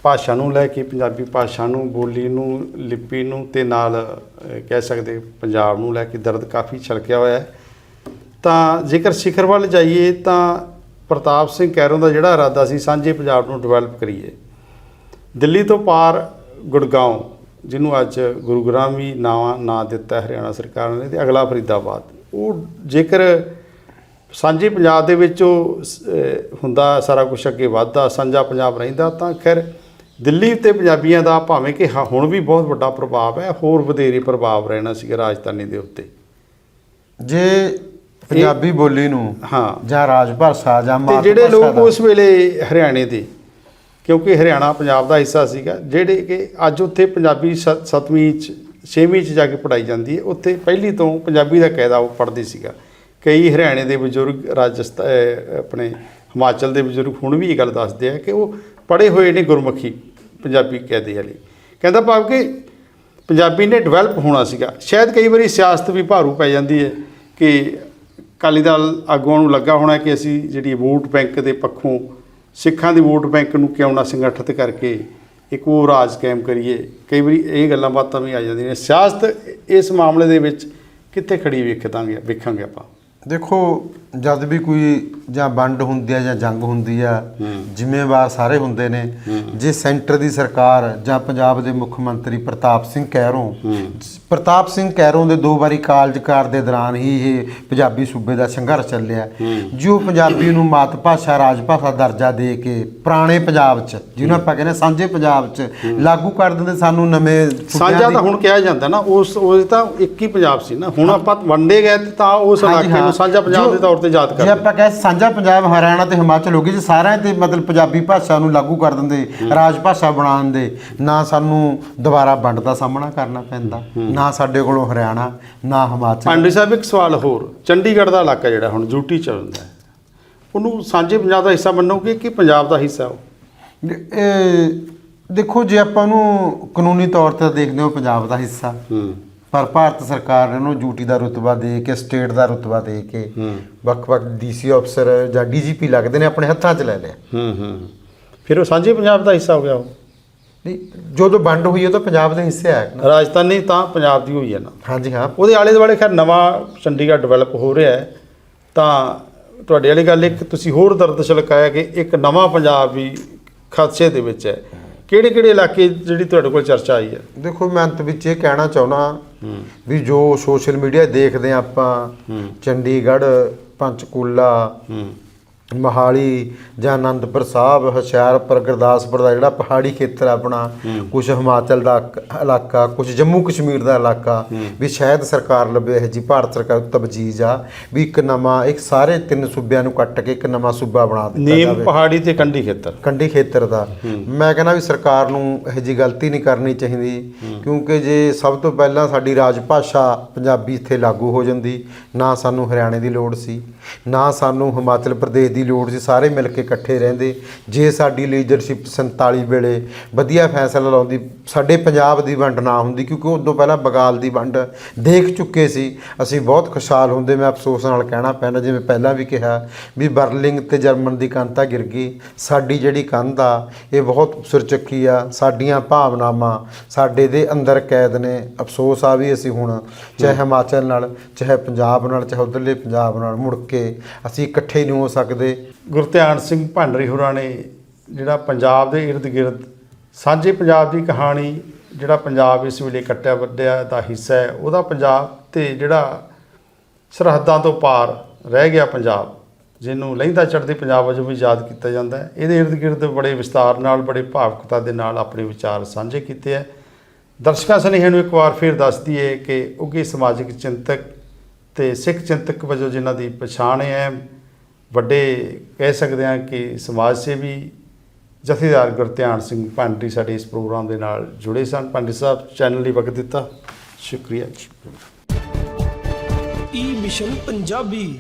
ਭਾਸ਼ਾ ਨੂੰ ਲੈ ਕੇ ਪੰਜਾਬੀ ਭਾਸ਼ਾ ਨੂੰ ਬੋਲੀ ਨੂੰ ਲਿਪੀ ਨੂੰ ਤੇ ਨਾਲ ਕਹਿ ਸਕਦੇ ਪੰਜਾਬ ਨੂੰ ਲੈ ਕੇ ਦਰਦ ਕਾਫੀ ਛਲਕਿਆ ਹੋਇਆ ਹੈ। ਤਾਂ ਜੇਕਰ ਸਿਖਰ ਵੱਲ ਜਾਈਏ ਤਾਂ ਪ੍ਰਤਾਪ ਸਿੰਘ ਕੈਰੋਂ ਦਾ ਜਿਹੜਾ ਇਰਾਦਾ ਸੀ, ਸਾਂਝੇ ਪੰਜਾਬ ਨੂੰ ਡਿਵੈਲਪ ਕਰੀਏ। ਦਿੱਲੀ ਤੋਂ ਪਾਰ ਗੁੜਗਾਉਂ ਜਿਹਨੂੰ ਅੱਜ ਗੁਰੂਗ੍ਰਾਮ ਵੀ ਨਾਵਾਂ, ਨਾਂ ਦਿੱਤਾ ਹਰਿਆਣਾ ਸਰਕਾਰ ਨੇ ਤੇ ਅਗਲਾ ਫਰੀਦਾਬਾਦ। ਉਹ ਜੇਕਰ ਸਾਂਝੇ ਪੰਜਾਬ ਦੇ ਵਿੱਚ ਉਹ ਸ- ਹੁੰਦਾ, ਸਾਰਾ ਕੁਝ ਅੱਗੇ ਵੱਧਦਾ, ਸਾਂਝਾ ਪੰਜਾਬ ਰਹਿੰਦਾ, ਤਾਂ ਖੈਰ ਦਿੱਲੀ ਤੇ ਪੰਜਾਬੀਆਂ ਦਾ ਭਾਵੇਂ ਕਿ ਹੁਣ ਵੀ ਬਹੁਤ ਵੱਡਾ ਪ੍ਰਭਾਵ ਹੈ, ਹੋਰ ਵਧੇਰੇ ਪ੍ਰਭਾਵ ਰਹਿਣਾ ਸੀਗਾ ਰਾਜਧਾਨੀ ਦੇ ਉੱਤੇ। ਜੇ ਪੰਜਾਬੀ ਬੋਲੀ ਨੂੰ ਹਾਂ। ਜਾਂ ਰਾਜ ਭਾਸ਼ਾ ਜਾਂ ਤੇ ਮਾਤ ਜਿਹੜੇ ਭਾਸ਼ਾ ਲੋਕ ਦਾ- ਉਸ ਵੇਲੇ ਹਰਿਆਣੇ ਦੇ ਕਿਉਂਕਿ ਹਰਿਆਣਾ ਪੰਜਾਬ ਦਾ ਹਿੱਸਾ ਸੀਗਾ ਜਿਹੜੇ ਕਿ ਅੱਜ ਉੱਥੇ ਪੰਜਾਬੀ ਸ- ਸੱਤਵੀਂ ਚ ਛੇਵੀਂ ਚ ਜਾ ਕੇ ਪੜਾਈ ਜਾਂਦੀ ਹੈ ਉੱਥੇ ਪਹਿਲੀ ਤੋਂ ਪੰਜਾਬੀ ਦਾ ਕਾਇਦਾ ਉਹ ਪੜ੍ਹਦੇ ਸੀਗਾ। ਕਈ ਹਰਿਆਣੇ ਦੇ ਬਜ਼ੁਰਗ ਰਾਜਸਥਾਨ ਆਪਣੇ ਹਿਮਾਚਲ ਦੇ ਬਜ਼ੁਰਗ ਹੁਣ ਵੀ ਇਹ ਗੱਲ ਦੱਸਦੇ ਆ ਕਿ ਉਹ ਪੜ੍ਹੇ ਹੋਏ ਨੇ ਗੁਰਮੁਖੀ ਪੰਜਾਬੀ ਕਾਇਦੇ ਵਾਲੀ। ਕਹਿੰਦਾ ਭਾਵ ਕਿ ਪੰਜਾਬੀ ਨੇ ਡਿਵੈਲਪ ਹੋਣਾ ਸੀਗਾ। ਸ਼ਾਇਦ ਕਈ ਵਾਰੀ ਸਿਆਸਤ ਵੀ ਭਾਰੂ ਪੈ ਜਾਂਦੀ ਹੈ ਕਿ ਅਕਾਲੀ ਦਲ ਆਗੂਆਂ ਨੂੰ ਲੱਗਾ ਹੋਣਾ ਕਿ ਅਸੀਂ ਜਿਹੜੀ ਵੋਟ ਬੈਂਕ ਦੇ ਪੱਖੋਂ ਸਿੱਖਾਂ ਦੀ ਵੋਟ ਬੈਂਕ ਨੂੰ ਕਿਉਂ ਨਾ ਸੰਗਠਿਤ ਕਰਕੇ ਇੱਕ ਉਹ ਰਾਜ ਕਾਇਮ ਕਰੀਏ। ਕਈ ਵਾਰੀ ਇਹ ਗੱਲਾਂ ਬਾਤਾਂ ਵੀ ਆ ਜਾਂਦੀਆਂ ਨੇ। ਸਿਆਸਤ ਇਸ ਮਾਮਲੇ ਦੇ ਵਿੱਚ ਕਿੱਥੇ ਖੜੀ ਵੇਖਦਾਂਗੇ ਵੇਖਾਂਗੇ ਆਪਾਂ? ਦੇਖੋ ਜਦ ਵੀ ਕੋਈ ਜਾਂ ਵੰਡ ਹੁੰਦੀ ਆ ਜਾਂ ਜੰਗ ਹੁੰਦੀ ਆ ਜ਼ਿੰਮੇਵਾਰ ਸਾਰੇ ਹੁੰਦੇ ਨੇ। ਜੇ ਸੈਂਟਰ ਦੀ ਸਰਕਾਰ ਜਾਂ ਪੰਜਾਬ ਦੇ ਮੁੱਖ ਮੰਤਰੀ ਪ੍ਰਤਾਪ ਸਿੰਘ ਕੈਰੋਂ ਪ੍ਰਤਾਪ ਸਿੰਘ ਕੈਰੋਂ ਦੇ ਦੋ ਵਾਰੀ ਕਾਰਜਕਾਰ ਦੇ ਦੌਰਾਨ ਹੀ ਇਹ ਪੰਜਾਬੀ ਸੂਬੇ ਦਾ ਸੰਘਰਸ਼ ਚੱਲਿਆ। ਜੋ ਪੰਜਾਬੀ ਨੂੰ ਮਾਤ ਭਾਸ਼ਾ ਰਾਜ ਭਾਸ਼ਾ ਦਰਜਾ ਦੇ ਕੇ ਪੁਰਾਣੇ ਪੰਜਾਬ 'ਚ ਜਿਹਨੂੰ ਆਪਾਂ ਕਹਿੰਦੇ ਸਾਂਝੇ ਪੰਜਾਬ 'ਚ ਲਾਗੂ ਕਰ ਦਿੰਦੇ ਸਾਨੂੰ ਨਵੇਂ ਸਾਂਝਾ ਤਾਂ ਹੁਣ ਕਿਹਾ ਜਾਂਦਾ ਨਾ ਉਸ ਉਹ ਤਾਂ ਇੱਕ ਹੀ ਪੰਜਾਬ ਸੀ ਨਾ। ਹੁਣ ਆਪਾਂ ਵੰਡੇ ਗਏ ਤੇ ਉਸ ਇਲਾਕੇ। ਨੂੰ ਸਾਂਝਾ ਪੰਜਾਬ ਦੇ ਤੌਰ ਤੇ ਯਾਦ ਜੇ ਆਪਾਂ ਕਹੇ ਸਾਂਝਾ ਪੰਜਾਬ ਹਰਿਆਣਾ ਤੇ ਹਿਮਾਚਲ ਹੋ ਗਏ ਜੇ ਸਾਰਿਆਂ ਤੇ ਮਤਲਬ ਪੰਜਾਬੀ ਭਾਸ਼ਾ ਨੂੰ ਲਾਗੂ ਕਰ ਦਿੰਦੇ ਰਾਜ ਭਾਸ਼ਾ ਬਣਾ ਦਿੰਦੇ ਨਾ ਸਾਨੂੰ ਦੁਬਾਰਾ ਵੰਡ ਦਾ ਸਾਹਮਣਾ ਕਰਨਾ ਪੈਂਦਾ ਨਾ ਸਾਡੇ ਕੋਲੋਂ ਹਰਿਆਣਾ ਨਾ ਹਿਮਾਚਲ। ਪਾਂਡੇ ਸਾਹਿਬ ਇੱਕ ਸਵਾਲ ਹੋਰ ਚੰਡੀਗੜ੍ਹ ਦਾ ਇਲਾਕਾ ਜਿਹੜਾ ਹੁਣ ਯੂਟੀ ਚ ਹੁੰਦਾ ਹੈ ਉਹਨੂੰ ਸਾਂਝੇ ਪੰਜਾਬ ਦਾ ਹਿੱਸਾ ਮੰਨੋਗੇ ਕਿ ਪੰਜਾਬ ਦਾ ਹਿੱਸਾ ਉਹ? ਇਹ ਦੇਖੋ ਜੇ ਆਪਾਂ ਨੂੰ ਕਾਨੂੰਨੀ ਤੌਰ ਤੇ ਦੇਖਦੇ ਹੋ ਪੰਜਾਬ ਦਾ ਹਿੱਸਾ। ਹੂੰ। ਪਰ ਭਾਰਤ ਸਰਕਾਰ ਨੇ ਉਹਨੂੰ ਡਿਊਟੀ ਦਾ ਰੁਤਬਾ ਦੇ ਕੇ ਸਟੇਟ ਦਾ ਰੁਤਬਾ ਦੇ ਕੇ ਵੱਖ-ਵੱਖ ਡੀਸੀ ਅਫਸਰ ਜਾਂ ਡੀਜੀਪੀ ਲੱਗਦੇ ਨੇ ਆਪਣੇ ਹੱਥਾਂ 'ਚ ਲੈ ਲਿਆ। ਹੂੰ ਹੂੰ। ਫਿਰ ਉਹ ਸਾਂਝੇ ਪੰਜਾਬ ਦਾ ਹਿੱਸਾ ਹੋ ਗਿਆ ਉਹ। ਨਹੀਂ ਜੋ ਜੋ ਵੰਡ ਹੋਈ ਉਹ ਤਾਂ ਪੰਜਾਬ ਦੇ ਹਿੱਸੇ ਆ। ਨਾ ਰਾਜਧਾਨੀ ਤਾਂ ਪੰਜਾਬ ਦੀ ਹੋਈ ਹੈ ਨਾ। ਹਾਂਜੀ ਹਾਂ। ਉਹਦੇ ਆਲੇ ਦੁਆਲੇ ਖੈਰ ਨਵਾਂ ਚੰਡੀਗੜ੍ਹ ਡਿਵੈਲਪ ਹੋ ਰਿਹਾ ਹੈ। ਤਾਂ ਤੁਹਾਡੇ ਵਾਲੀ ਗੱਲ ਇੱਕ ਤੁਸੀਂ ਹੋਰ ਦਰਦ ਛਲਕਾਇਆ ਕਿ ਇੱਕ ਨਵਾਂ ਪੰਜਾਬ ਵੀ ਖਦਸ਼ੇ ਦੇ ਵਿੱਚ ਹੈ। ਕਿਹੜੇ ਕਿਹੜੇ ਇਲਾਕੇ ਜਿਹੜੀ ਤੁਹਾਡੇ ਕੋਲ ਚਰਚਾ ਆਈ ਹੈ? ਦੇਖੋ ਮੈਂ ਅੰਤ ਵਿੱਚ ਇਹ ਕਹਿਣਾ ਚਾਹੁੰਦਾ ਵੀ ਜੋ ਸੋਸ਼ਲ ਮੀਡੀਆ ਦੇਖਦੇ ਆਪਾਂ ਚੰਡੀਗੜ੍ਹ ਪੰਚਕੂਲਾ ਮਹਾਲੀ ਜਾਂ ਆਨੰਦਪੁਰ ਸਾਹਿਬ ਹੁਸ਼ਿਆਰਪੁਰ ਗੁਰਦਾਸਪੁਰ ਦਾ ਜਿਹੜਾ ਪਹਾੜੀ ਖੇਤਰ ਆਪਣਾ ਕੁਝ ਹਿਮਾਚਲ ਦਾ ਇਲਾਕਾ ਕੁਝ ਜੰਮੂ ਕਸ਼ਮੀਰ ਦਾ ਇਲਾਕਾ ਵੀ ਸ਼ਾਇਦ ਸਰਕਾਰ ਲੱਭੇ ਇਹ ਜੀ ਭਾਰਤ ਸਰਕਾਰ ਤਬਜੀਜ਼ ਆ ਵੀ ਇੱਕ ਨਵਾਂ ਇੱਕ ਸਾਰੇ ਤਿੰਨ ਸੂਬਿਆਂ ਨੂੰ ਕੱਟ ਕੇ ਇੱਕ ਨਵਾਂ ਸੂਬਾ ਬਣਾ ਦਿੱਤਾ ਨੀਮ ਜਾਵੇ। ਪਹਾੜੀ ਤੇ ਕੰਢੀ ਖੇਤਰ। ਕੰਢੀ ਖੇਤਰ ਦਾ। ਮੈਂ ਕਹਿੰਦਾ ਵੀ ਸਰਕਾਰ ਨੂੰ ਇਹ ਜੀ ਗਲਤੀ ਨਹੀਂ ਕਰਨੀ ਚਾਹੀਦੀ ਕਿਉਂਕਿ ਜੇ ਸਭ ਤੋਂ ਪਹਿਲਾਂ ਸਾਡੀ ਰਾਜ ਭਾਸ਼ਾ ਪੰਜਾਬੀ ਇੱਥੇ ਲਾਗੂ ਹੋ ਜਾਂਦੀ ਨਾ ਸਾਨੂੰ ਹਰਿਆਣੇ ਦੀ ਲੋੜ ਸੀ ਨਾ ਸਾਨੂੰ ਹਿਮਾਚਲ ਪ੍ਰਦੇਸ਼ ਦੀ ਲੋੜ ਸੀ, ਸਾਰੇ ਮਿਲ ਕੇ ਇਕੱਠੇ ਰਹਿੰਦੇ। ਜੇ ਸਾਡੀ ਲੀਡਰਸ਼ਿਪ 47 ਵੇਲੇ ਵਧੀਆ ਫੈਸਲਾ ਲਾਉਂਦੀ, ਸਾਡੇ ਪੰਜਾਬ ਦੀ ਵੰਡ ਨਾ ਹੁੰਦੀ, ਕਿਉਂਕਿ ਉਦੋਂ ਪਹਿਲਾਂ ਬਗਾਲ ਦੀ ਵੰਡ ਦੇਖ ਚੁੱਕੇ ਸੀ। ਅਸੀਂ ਬਹੁਤ ਖੁਸ਼ਹਾਲ ਹੁੰਦੇ, ਮੈਂ ਅਫਸੋਸ ਨਾਲ ਕਹਿਣਾ ਪੈਂਦਾ, ਜਿਵੇਂ ਪਹਿਲਾਂ ਵੀ ਕਿਹਾ ਵੀ ਬਰਲਿੰਗ ਤੇ ਜਰਮਨ ਦੀ ਕੰਧ ਤਾਂ ਗਿਰ ਗਈ, ਸਾਡੀ ਜਿਹੜੀ ਕੰਧ ਆ, ਇਹ ਬਹੁਤ ਸੁਰਚੱਕੀ ਆ, ਸਾਡੀਆਂ ਭਾਵਨਾਵਾਂ ਸਾਡੇ ਦੇ ਅੰਦਰ ਕੈਦ ਨੇ। ਅਫਸੋਸ ਆ ਵੀ ਅਸੀਂ ਹੁਣ ਚਾਹੇ ਹਿਮਾਚਲ ਨਾਲ, ਚਾਹੇ ਪੰਜਾਬ ਨਾਲ, ਚਾਹੇ ਉਧਰਲੇ ਪੰਜਾਬ ਨਾਲ ਮੁੜ ਕੇ ਅਸੀਂ ਇਕੱਠੇ ਨਹੀਂ ਹੋ ਸਕਦੇ। ਗੁਰਧਿਆਨ ਸਿੰਘ ਭਾਂਡਰੀ ਹੋਰਾਂ ਨੇ ਜਿਹੜਾ ਪੰਜਾਬ ਦੇ ਇਰਦ ਗਿਰਦ, ਸਾਂਝੇ ਪੰਜਾਬ ਦੀ ਕਹਾਣੀ ਜਿਹੜਾ ਪੰਜਾਬ ਇਸ ਵੇਲੇ ਕੱਟਿਆ ਵੱਡਿਆ ਦਾ ਹਿੱਸਾ ਹੈ, ਉਹਦਾ ਪੰਜਾਬ ਤੇ ਜਿਹੜਾ ਸਰਹੱਦਾਂ ਤੋਂ ਪਾਰ ਰਹਿ ਗਿਆ ਪੰਜਾਬ, ਜਿਹਨੂੰ ਲਹਿੰਦਾ ਚੜ੍ਹਦੇ ਪੰਜਾਬ ਵਜੋਂ ਵੀ ਯਾਦ ਕੀਤਾ ਜਾਂਦਾ ਹੈ। ਇਹਦੇ ਇਰਦ ਗਿਰਦ ਬੜੇ ਵਿਸਤਾਰ ਨਾਲ, ਬੜੇ ਭਾਵੁਕਤਾ ਦੇ ਨਾਲ ਆਪਣੇ ਵਿਚਾਰ ਸਾਂਝੇ ਕੀਤੇ ਹੈ। ਦਰਸ਼ਕਾਂ ਸਨੇਹ ਨੂੰ ਇੱਕ ਵਾਰ ਫਿਰ ਦੱਸ ਦਈਏ ਕਿ ਉੱਘੇ ਸਮਾਜਿਕ ਚਿੰਤਕ ਤੇ ਸਿੱਖ ਚਿੰਤਕ ਵਜੋਂ ਜਿਨ੍ਹਾਂ ਦੀ ਪਛਾਣ ਹੈ ਵੱਡੇ ਕਹਿ ਸਕਦੇ ਹਾਂ ਕਿ ਸਮਾਜ ਸੇਵੀ ਜਥੇਦਾਰ ਗੁਰਧਿਆਨ ਸਿੰਘ ਪੰਡੀ ਸਾਡੇ ਇਸ ਪ੍ਰੋਗਰਾਮ ਦੇ ਨਾਲ ਜੁੜੇ ਸਨ। ਪੰਡਿਤ ਸਾਹਿਬ ਚੈਨਲ ਲਈ ਵਕਤ ਦਿੱਤਾ। ਸ਼ੁਕਰੀਆ ਜੀ। ਈ ਮਿਸ਼ਨ ਪੰਜਾਬੀ